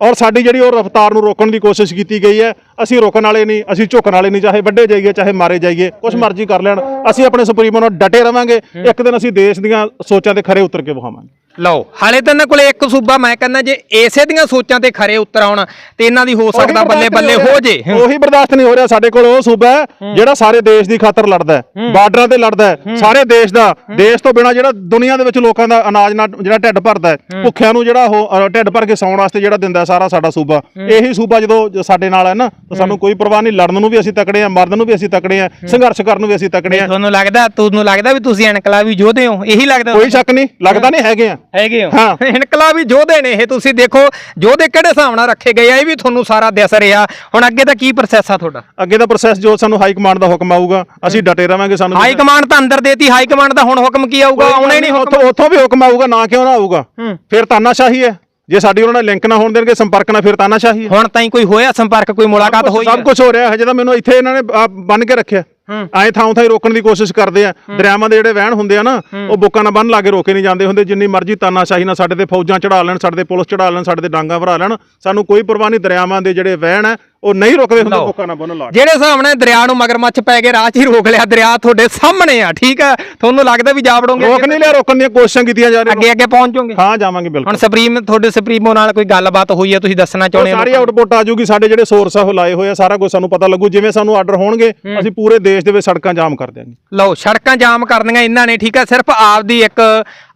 S2: ਔਰ ਸਾਡੀ ਜਿਹੜੀ ਉਹ ਰਫ਼ਤਾਰ ਨੂੰ ਰੋਕਣ ਦੀ ਕੋਸ਼ਿਸ਼ ਕੀਤੀ ਗਈ ਹੈ ਅਸੀਂ ਰੋਕਣ ਵਾਲੇ ਨਹੀਂ ਅਸੀਂ ਝੁਕਣ ਵਾਲੇ ਨਹੀਂ ਚਾਹੇ ਵੱਡੇ ਜਾਈਏ ਚਾਹੇ ਮਾਰੇ ਜਾਈਏ ਕੁਛ ਮਰਜ਼ੀ ਕਰ ਲੈਣ ਅਸੀਂ ਆਪਣੇ ਸੁਪਰੀਮੋ ਨਾਲ ਡਟੇ ਰਵਾਂਗੇ। ਇੱਕ ਦਿਨ ਅਸੀਂ ਦੇਸ਼ ਦੀਆਂ ਸੋਚਾਂ ਤੇ ਖਰੇ ਉਤਰ ਕੇ ਵਿਖਾਵਾਂਗੇ।
S1: ਲਓ ਹਾਲੇ ਤਾਂ ਇਹਨਾਂ ਕੋਲੇ ਇੱਕ ਸੂਬਾ ਮੈਂ ਕਹਿੰਦਾ ਜੇ ਇਸੇ ਦੀਆਂ ਸੋਚਾਂ ਤੇ ਖਰੇ ਉਤਰ ਆਉਣ ਤੇ ਇਹਨਾਂ ਦੀ ਹੋ ਸਕਦਾ ਬੱਲੇ ਬੱਲੇ ਹੋ ਜੇ।
S2: ਉਹੀ ਬਰਦਾਸ਼ਤ ਨਹੀਂ ਹੋ ਰਿਹਾ ਸਾਡੇ ਕੋਲ ਉਹ ਸੂਬਾ ਹੈ ਜਿਹੜਾ ਸਾਰੇ ਦੇਸ਼ ਦੀ ਖਾਤਰ ਲੜਦਾ ਹੈ ਬਾਰਡਰਾਂ ਤੇ ਲੜਦਾ ਹੈ ਸਾਰੇ ਦੇਸ਼ ਦਾ ਦੇਸ਼ ਤੋਂ ਬਿਨਾ ਜਿਹੜਾ ਦੁਨੀਆ ਦੇ ਵਿੱਚ ਲੋਕਾਂ ਦਾ ਅਨਾਜ ਨਾਲ ਜਿਹੜਾ ਢਿੱਡ ਭਰਦਾ ਹੈ ਭੁੱਖਿਆਂ ਨੂੰ ਜਿਹੜਾ ਉਹ ਢਿੱਡ ਭਰ ਕੇ ਸੌਣ ਵਾਸਤੇ ਜਿਹੜਾ ਦਿੰਦਾ ਸਾਰਾ ਸਾਡਾ ਸੂਬਾ। ਇਹੀ ਸੂਬਾ ਜਦੋਂ ਸਾਡੇ ਨਾਲ ਹੈ ਨਾ ਤਾਂ ਸਾਨੂੰ ਕੋਈ ਪਰਵਾਹ ਨਹੀਂ ਲੜਨ ਨੂੰ ਵੀ ਅਸੀਂ ਤਕੜੇ ਆ ਮਰਨ ਨੂੰ ਵੀ ਅਸੀਂ ਤਕੜੇ ਆ ਸੰਘਰਸ਼ ਕਰਨ ਨੂੰ ਵੀ ਅਸੀਂ ਤਕੜੇ ਆ
S1: ਤੁਹਾਨੂੰ ਲੱਗਦਾ ਤੁਹਾਨੂੰ ਲੱਗਦਾ ਵੀ ਤੁਸੀਂ ਇਨਕਲਾਬੀ ਯੋਧੇ ਹੋ? ਇਹੀ ਲੱਗਦਾ
S2: ਕੋਈ ਸ਼ੱਕ ਨਹੀਂ ਲੱਗਦਾ ਨਹੀਂ ਹੈਗੇ ਆ।
S1: ਹੈਗੇ ਹੋ?
S2: ਹਾਂ।
S1: ਇਨਕਲਾਬੀ ਯੋਧੇ ਨੇ ਇਹ ਤੁਸੀਂ ਦੇਖੋ ਯੋਧੇ ਕਿਹੜੇ ਹਿਸਾਬ ਨਾਲ ਰੱਖੇ ਗਏ ਆ? ਇਹ ਵੀ ਤੁਹਾਨੂੰ ਸਾਰਾ ਦਿਸ ਰਿਹਾ ਹੁਣ ਅੱਗੇ ਦਾ ਕੀ ਪ੍ਰੋਸੈਸ ਆ ਤੁਹਾਡਾ?
S2: ਅੱਗੇ ਦਾ ਪ੍ਰੋਸੈਸ ਜੋ ਸਾਨੂੰ ਹਾਈ ਕਮਾਂਡ ਦਾ ਹੁਕਮ ਆਊਗਾ ਅਸੀਂ ਡਟੇ ਰਵਾਂਗੇ ਸਾਨੂੰ
S1: ਹਾਈ ਕਮਾਂਡ ਤਾਂ ਅੰਦਰ ਦੇਤੀ ਹਾਈ ਕਮਾਂਡ ਦਾ ਹੁਣ ਹੁਕਮ ਕੀ ਆਊਗਾ? ਆਉਣਾ ਹੀ ਨਹੀਂ
S2: ਉੱਥੋਂ ਉੱਥੋਂ ਵੀ ਹੁਕਮ ਆਊਗਾ ਨਾ ਕਿਉਂ ਨਾ ਆਊਗਾ। ਫਿਰ ਤਾਨਾਸ਼ਾਹੀ ਹੈ। ਜੇ ਸਾਡੀ ਉਹਨਾਂ ਨਾਲ ਲਿੰਕ ਨਾ ਹੋਣ ਦੇਣਗੇ ਸੰਪਰਕ ਨਾਲ ਫਿਰ ਤਾਨਾਸ਼ਾਹੀ ਹੈ।
S1: ਹੁਣ ਤਾਈਂ ਕੋਈ ਹੋਇਆ ਸੰਪਰਕ ਕੋਈ ਮੁਲਾਕਾਤ ਹੋਈ
S2: ਸਭ ਕੁਝ ਹੋ ਰਿਹਾ ਹਜੇ ਤਾਂ ਮੈਨੂੰ ਇੱਥੇ ਇਹਨਾਂ ਨੇ ਬੰਨ ਕੇ ਰੱਖਿਆ। ਐਂ ਥਾਂ ਥਾਂ ਹੀ ਰੋਕਣ ਦੀ ਕੋਸ਼ਿਸ਼ ਕਰਦੇ ਆ। ਦਰਿਆਵਾਂ ਦੇ ਜਿਹੜੇ ਵਹਿਣ ਹੁੰਦੇ ਆ ਨਾ ਉਹ ਬੁੱਕਾਂ ਨਾਲ ਬੰਨ ਲਾ ਕੇ ਰੋਕੇ ਨਹੀਂ ਜਾਂਦੇ ਹੁੰਦੇ। ਜਿੰਨੀ ਮਰਜ਼ੀ ਤਾਨਾਸ਼ਾਹੀ ਨਾਲ ਸਾਡੇ ਤੇ ਫੌਜਾਂ ਚੜਾ ਲੈਣ ਸਾਡੇ ਤੇ ਪੁਲਿਸ ਚੜਾ ਲੈਣ ਸਾਡੇ ਤੇ ਡਾਂਗਾ ਭਰਾ ਲੈਣ ਸਾਨੂੰ ਕੋਈ ਪਰਵਾਹ ਨਹੀਂ ਦਰਿਆਵਾਂ ਦੇ ਜਿਹੜੇ ਵਹਿਣ ਆ ਉਹ ਨਹੀਂ ਰੁਕਦੇ ਹੁੰਦੇ। ਬੁੱਕਾਂ ਨਾਲ ਬੰਨ ਲਾ ਕੇ।
S1: ਜਿਹੜੇ ਨਾਲ ਦਰਿਆ ਨੂੰ ਮਗਰਮੱਛ ਪੈ ਕੇ ਰਾਹ 'ਚ ਹੀ ਰੋਕ ਲਿਆ ਦਰਿਆ ਤੁਹਾਡੇ ਸਾਹਮਣੇ ਆ ਠੀਕ ਆ? ਤੁਹਾਨੂੰ ਲੱਗਦਾ ਵੀ ਜਾ ਵੜੋਗੇ
S2: ਰੋਕ ਨਹੀਂ ਲਿਆ ਰੋਕਣ ਦੀਆਂ ਕੋਸ਼ਿਸ਼ਾਂ ਕੀਤੀਆਂ ਜਾ
S1: ਅੱਗੇ
S2: ਰਹੀਆਂ।
S1: ਅੱਗੇ ਪਹੁੰਚੋਗੇ।
S2: ਹਾਂ ਜਾਵਾਂਗੇ ਬਿਲਕੁਲ।
S1: ਹੁਣ ਸੁਪਰੀਮ ਤੁਹਾਡੇ ਸੁਪਰੀਮੋ ਨਾਲ ਕੋਈ ਗੱਲਬਾਤ ਹੋਈ ਹੈ ਤੁਸੀਂ ਦੱਸਣਾ ਚਾਹੁੰਦੇ ਹੋ?
S2: ਸਾਰੀ ਆਊਟਪੁੱਟ ਆ ਜੂਗੀ ਸਾਡੇ ਜਿਹੜੇ ਸੋਰਸ ਆ ਉਹ ਲਾਏ ਹੋਏ ਆ ਸਾਰਾ ਕੁਝ ਸਾਨੂੰ ਪਤਾ ਲੱਗੂ ਜਿਵੇਂ ਸਾਨੂੰ ਆਰਡਰ ਹੋਣਗੇ ਅਸੀਂ ਪੂਰੇ ਦੇਸ਼ ਦੇ ਵਿੱਚ ਸੜਕਾਂ ਜਾਮ ਕਰ ਦਿਆਂਗੇ।
S1: ਲਓ ਸੜਕਾਂ ਜਾਮ ਕਰਨੀਆਂ ਇਹਨਾਂ ਨੇ ਠੀਕ ਆ ਸਿਰਫ ਆਪਦੀ ਇੱਕ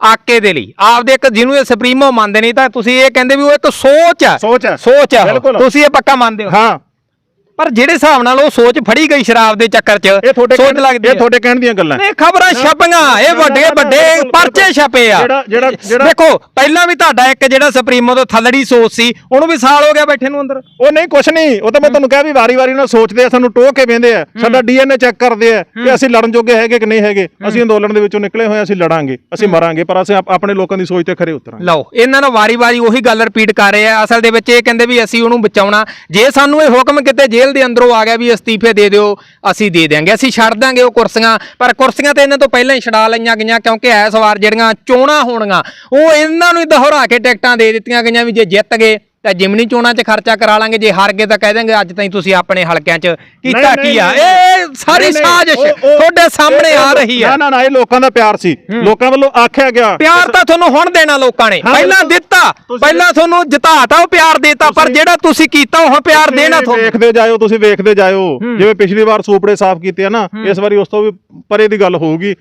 S1: ਆਕੇ ਦੇ ਲਈ। ਆਪਦੇ ਇੱਕ ਜਿਹਨੂੰ ਇਹ ਸੁਪਰੀਮੋ ਮੰਨਦੇ ਨਹੀਂ ਤਾਂ ਤੁਸੀਂ ਇਹ ਕਹਿੰਦੇ ਵੀ ਉਹ ਇੱਕ ਸੋਚ ਆ
S2: ਸੋਚ ਹੈ।
S1: ਸੋਚ ਆ ਉਹ।
S2: ਬਿਲਕੁਲ।
S1: ਤੁਸੀਂ ਇਹ ਪੱਕਾ ਮੰਨਦੇ ਹੋ?
S2: ਹਾਂ।
S1: ਪਰ ਜਿਹੜੇ ਹਿਸਾਬ ਨਾਲ ਉਹ ਸੋਚ ਫੜੀ ਗਈ ਸ਼ਰਾਬ ਦੇ ਚੱਕਰ 'ਚ
S2: ਇਹ ਤੁਹਾਡੇ
S1: ਸੋਚ ਲੱਗਦੀ
S2: ਇਹ ਤੁਹਾਡੇ ਕਹਿਣ ਦੀਆਂ ਗੱਲਾਂ।
S1: ਨਹੀਂ ਖਬਰਾਂ ਛਪੀਆਂ ਇਹ ਵੱਡੇ ਵੱਡੇ ਪਰਚੇ ਛਪੇ ਆ।
S2: ਜਿਹੜਾ- ਜਿਹੜਾ- ਜਿਹੜਾ-
S1: ਦੇਖੋ ਪਹਿਲਾਂ ਵੀ ਤੁਹਾਡਾ ਇੱਕ ਜਿਹੜਾ ਸੁਪਰੀਮੋ ਤੋਂ ਥੱਲੜੀ ਸੋਚ ਸੀ ਉਹਨੂੰ ਵੀ ਸਾਲ ਹੋ ਗਿਆ ਬੈਠੇ ਨੂੰ ਅੰਦਰ।
S2: ਉਹ ਨਹੀਂ ਕੁਛ ਨਹੀਂ। ਉਹ ਤਾਂ ਮੈਂ ਤੁਹਾਨੂੰ ਕਿਹਾ ਵੀ ਵਾਰੀ-ਵਾਰੀ ਨਾਲ ਸੋਚਦੇ ਆ ਸਾਨੂੰ ਟੋਕ ਕੇ ਵੇਂਦੇ ਆ। ਸਾਡਾ ਡੀਐਨਏ ਚੈੱਕ ਕਰਦੇ ਆ ਕਿ ਅਸੀਂ ਲੜਨ ਜੋਗੇ ਹੈਗੇ ਕਿ ਨਹੀਂ ਹੈਗੇ। ਅਸੀਂ ਅੰਦੋਲਨ ਦੇ ਵਿੱਚੋਂ ਨਿਕਲੇ ਹੋਏ ਆ, ਅਸੀਂ ਲੜਾਂਗੇ ਅਸੀਂ ਮਰਾਂਗੇ ਪਰ ਅਸੀਂ ਆਪ- ਆਪਣੇ ਲੋਕਾਂ ਦੀ ਸੋਚ ਤੇ ਖਰੇ ਉਤਰਾਂਗੇ।
S1: ਲਓ ਇਹਨਾਂ ਨੂੰ ਵਾਰੀ-ਵਾਰੀ ਉਹੀ ਗੱਲ ਰਿਪੀਟ ਕਰ ਰਹੇ ਆ। ਅਸਲ ਦੇ ਵਿੱਚ ਇਹ ਕਹਿੰਦੇ ਵੀ ਅਸੀਂ ਉਹਨੂੰ ਬਚਾਉਣਾ। ਜੇ ਸਾਨੂੰ ਇਹ ਹੁਕਮ ਕਿਤੇ ਜੇਲ੍ਹ ਦੇ ਅੰਦਰੋਂ ਆ ਗਿਆ ਵੀ ਅਸਤੀਫੇ ਦੇ ਦਿਓ, ਅਸੀਂ ਦੇ ਦਿਆਂਗੇ। ਅਸੀਂ ਛੱਡ ਦਾਂਗੇ ਉਹ ਕੁਰਸੀਆਂ, ਪਰ ਕੁਰਸੀਆਂ ਤੇ ਇਹਨਾਂ ਤੋਂ ਪਹਿਲਾਂ ਹੀ ਛਡਾ ਲਈਆਂ ਗਈਆਂ ਕਿਉਂਕਿ ਇਸ ਵਾਰ ਜਿਹੜੀਆਂ ਚੋਣਾਂ ਹੋਣਗੀਆਂ, ਉਹ ਇਹਨਾਂ ਨੂੰ ਹੀ ਦੁਹਰਾ ਕੇ ਟਿਕਟਾਂ ਦੇ ਦਿੱਤੀਆਂ ਗਈਆਂ ਵੀ ਜੇ ਜਿੱਤ ਗਏ। ਤਾਂ ਜਿਮਨੀ ਚੋਣਾਂ 'ਚ ਖਰਚਾ ਕਰਾ ਲਾਂਗੇ ਜੇ ਹਾਰ ਗਏ ਤਾਂ ਕਹਿ ਦਾਂਗੇ ਅੱਜ ਤਾਈਂ ਤੁਸੀਂ ਆਪਣੇ ਹਲਕਿਆਂ 'ਚ ਕੀਤਾ ਕੀ ਆ? ਇਹ ਸਾਰੀ ਸਾਜ਼ਿਸ਼ ਤੁਹਾਡੇ ਸਾਹਮਣੇ ਆ ਰਹੀ
S2: ਨਾ
S1: ਹੈ।
S2: ਨਾ ਨਾ ਇਹ ਲੋਕਾਂ ਦਾ ਪਿਆਰ ਸੀ। ਲੋਕਾਂ ਵੱਲੋਂ ਆਖਿਆ ਗਿਆ।
S1: ਪਿਆਰ ਤਾਂ ਤੁਹਾਨੂੰ ਹੁਣ ਦੇਣਾ ਲੋਕਾਂ ਨੇ। ਪਹਿਲਾਂ। ਦਿੱਤਾ ਪਹਿਲਾਂ ਤੁਹਾਨੂੰ ਜਿਤਾਤਾ ਉਹ ਪਿਆਰ ਦੇਤਾ ਪਰ ਜਿਹੜਾ ਤੁਸੀਂ ਕੀਤਾ ਉਹ ਪਿਆਰ ਦੇਣਾ ਤੁਹਾਨੂੰ।
S2: ਵੇਖਦੇ ਜਾਇਓ ਤੁਸੀਂ ਵੇਖਦੇ ਜਾਇਓ। ਜਿਵੇਂ ਪਿਛਲੀ ਵਾਰ ਸੂਪੜੇ ਸਾਫ਼ ਕੀਤੇ ਆ ਨਾ ਇਸ ਵਾਰੀ ਉਸ ਤੋਂ ਵੀ ਪਰੇ ਦੀ ਗੱਲ ਹੋਊਗੀ।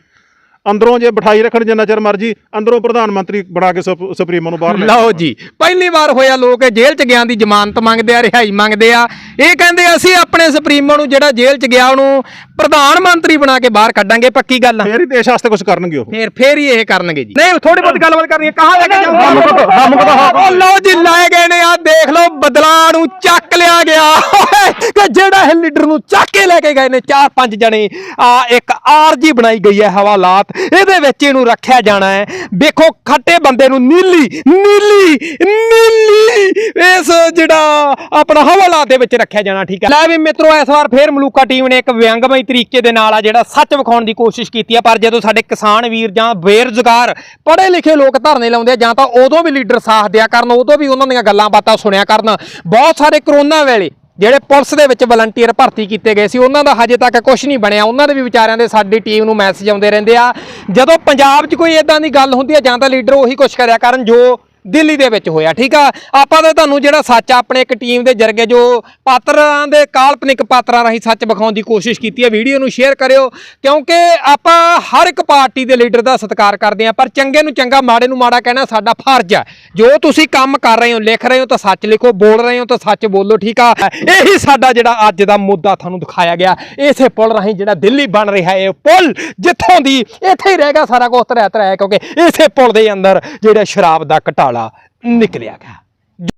S2: ਅੰਦਰੋਂ ਜੇ ਬਿਠਾਈ ਰੱਖਣ ਜਿੰਨਾ ਚਿਰ ਮਰਜ਼ੀ ਅੰਦਰੋਂ ਪ੍ਰਧਾਨ ਮੰਤਰੀ ਬਣਾ ਕੇ ਸੁਪ- ਸੁਪਰੀਮੋ ਨੂੰ ਬਾਹਰ ਲੈ
S1: ਲਓ ਜੀ ਪਹਿਲੀ ਵਾਰ ਹੋਇਆ ਲੋਕ ਇਹ ਜੇਲ੍ਹ ਚ ਗਿਆ ਦੀ ਜ਼ਮਾਨਤ ਮੰਗਦੇ ਆ ਰਿਹਾਈ ਮੰਗਦੇ ਆ। ਇਹ ਕਹਿੰਦੇ ਅਸੀਂ ਆਪਣੇ ਸੁਪਰੀਮੋ ਨੂੰ ਜਿਹੜਾ ਜੇਲ੍ਹ ਚ ਗਿਆ ਉਹਨੂੰ ਪ੍ਰਧਾਨ ਮੰਤਰੀ ਬਣਾ ਕੇ ਬਾਹਰ ਕੱਢਾਂਗੇ ਪੱਕੀ ਗੱਲ ਆ।
S2: ਫੇਰ ਹੀ ਦੇਸ਼ ਵਾਸਤੇ ਕੁਝ ਕਰਨਗੇ ਉਹ।
S1: ਫੇਰ ਫੇਰ ਹੀ ਇਹ ਕਰਨਗੇ ਜੀ। ਨਹੀਂ ਥੋੜੀ ਬਹੁਤ ਗੱਲਬਾਤ ਕਰਨੀ ਹੈ। ਕਹਾਂ ਲੈ ਕੇ
S2: ਹੱਕ-
S1: ਉਹ ਲਓ ਜੀ ਲਾਏ ਗਏ ਨੇ ਆ ਦੇਖ ਲਓ ਬਦਲਾ ਨੂੰ ਚੱਕ ਲਿਆ ਗਿਆ। ਓਏ, ਕਿ ਜਿਹੜਾ ਇਹ ਲੀਡਰ ਨੂੰ ਚੱਕ ਕੇ ਲੈ ਕੇ ਗਏ ਨੇ ਚਾਰ ਪੰਜ ਜਣੇ। ਆ ਇੱਕ ਆਰਜੀ ਬਣਾਈ ਗਈ ਹੈ ਹਵਾਲਾਤ ਇਹਦੇ ਵਿੱਚ ਇਹਨੂੰ ਰੱਖਿਆ ਜਾਣਾ ਹੈ। ਵੇਖੋ, ਖੱਟੇ ਬੰਦੇ ਨੂੰ ਨੀਲੀ ਨੀਲੀ ਨੀਲੀ ਇਸ ਜਿਹੜਾ ਆਪਣਾ ਹਵਾਲਾ ਦੇ ਵਿੱਚ ਰੱਖਿਆ ਜਾਣਾ, ਠੀਕ ਹੈ। ਲੈ ਵੀ ਮਿੱਤਰੋ, ਇਸ ਵਾਰ ਫੇਰ ਮਲੂਕਾ ਟੀਮ ਨੇ ਇੱਕ ਵਿਅੰਗਮਈ ਤਰੀਕੇ ਦੇ ਨਾਲ ਆ ਜਿਹੜਾ ਸੱਚ ਵਿਖਾਉਣ ਦੀ ਕੋਸ਼ਿਸ਼ ਕੀਤੀ ਆ, ਪਰ ਜਦੋਂ ਸਾਡੇ ਕਿਸਾਨ ਵੀਰ ਜਾਂ ਬੇਰੁਜ਼ਗਾਰ ਪੜ੍ਹੇ ਲਿਖੇ ਲੋਕ ਧਰਨੇ ਲਾਉਂਦੇ ਆ, ਜਾਂ ਤਾਂ ਉਦੋਂ ਵੀ ਲੀਡਰ ਸਾਥ ਦਿਆ ਕਰਨ, ਉਦੋਂ ਵੀ ਉਹਨਾਂ ਦੀਆਂ ਗੱਲਾਂ ਬਾਤਾਂ ਸੁਣਿਆ ਕਰਨ, ਬਹੁਤ ਸਾਰੇ ਕਰੋਨਾ ਵੇਲੇ ਜਿਹੜੇ ਪੁਲਿਸ ਦੇ ਵਿੱਚ ਵਲੰਟੀਅਰ ਭਰਤੀ ਕੀਤੇ ਗਏ ਸੀ, ਉਹਨਾਂ ਦਾ ਹਜੇ ਤੱਕ ਕੁਝ ਨਹੀਂ ਬਣਿਆ। ਉਹਨਾਂ ਦੇ ਵੀ ਵਿਚਾਰਿਆਂ ਦੇ ਸਾਡੀ ਟੀਮ ਨੂੰ ਮੈਸੇਜ ਆਉਂਦੇ ਰਹਿੰਦੇ ਆ। ਜਦੋਂ ਪੰਜਾਬ 'ਚ ਕੋਈ ਇਦਾਂ ਦੀ ਗੱਲ ਹੁੰਦੀ ਹੈ ਜਾਂ ਤਾਂ ਲੀਡਰ ਉਹੀ ਕੁਝ ਕਰਿਆ ਕਰਨ ਜੋ ਦਿੱਲੀ ਦੇ ਵਿੱਚ ਹੋਇਆ, ਠੀਕ ਆ? ਆਪਾਂ ਤਾਂ ਤੁਹਾਨੂੰ ਜਿਹੜਾ ਸੱਚ ਆਪਣੇ ਇੱਕ ਟੀਮ ਦੇ ਜਰਗੇ ਜੋ ਪਾਤਰਾਂ ਦੇ ਕਾਲਪਨਿਕ ਪਾਤਰਾਂ ਰਾਹੀਂ ਸੱਚ ਵਿਖਾਉਣ ਦੀ ਕੋਸ਼ਿਸ਼ ਕੀਤੀ ਹੈ, ਵੀਡੀਓ ਨੂੰ ਸ਼ੇਅਰ ਕਰਿਓ, ਕਿਉਂਕਿ ਆਪਾਂ ਹਰ ਇੱਕ ਪਾਰਟੀ ਦੇ ਲੀਡਰ ਦਾ ਸਤਿਕਾਰ ਕਰਦੇ ਆ ਪਰ ਚੰਗੇ ਨੂੰ ਚੰਗਾ, ਮਾੜੇ ਨੂੰ ਮਾੜਾ ਕਹਿਣਾ ਸਾਡਾ ਫਰਜ਼ ਹੈ। ਜੋ ਤੁਸੀਂ ਕੰਮ ਕਰ ਰਹੇ ਹੋ, ਲਿਖ ਰਹੇ ਹੋ, ਤਾਂ ਸੱਚ ਲਿਖੋ, ਬੋਲ ਰਹੇ ਹੋ, ਤਾਂ ਸੱਚ ਬੋਲੋ, ਠੀਕ ਆ? ਇਹੀ ਸਾਡਾ ਜਿਹੜਾ ਅੱਜ ਦਾ ਮੁੱਦਾ ਤੁਹਾਨੂੰ ਦਿਖਾਇਆ ਗਿਆ। ਇਸੇ ਪੁਲ ਰਾਹੀਂ ਜਿਹੜਾ ਦਿੱਲੀ ਬਣ ਰਿਹਾ ਹੈ ਇਹ ਪੁਲ, ਜਿੱਥੋਂ ਦੀ ਇੱਥੇ ਹੀ ਰਹਿ ਗਿਆ ਸਾਰਾ ਕੁਝ ਤਰਿਆ ਤਰਿਆ ਕਿਉਂਕਿ ਇਸੇ ਪੁਲ ਦੇ ਅੰਦਰ ਜਿਹੜਾ ਸ਼ਰਾਬ ਦਾ ਘਟਾ ਘਟਾਲਾ ਨਿਕਲਿਆ ਗਿਆ।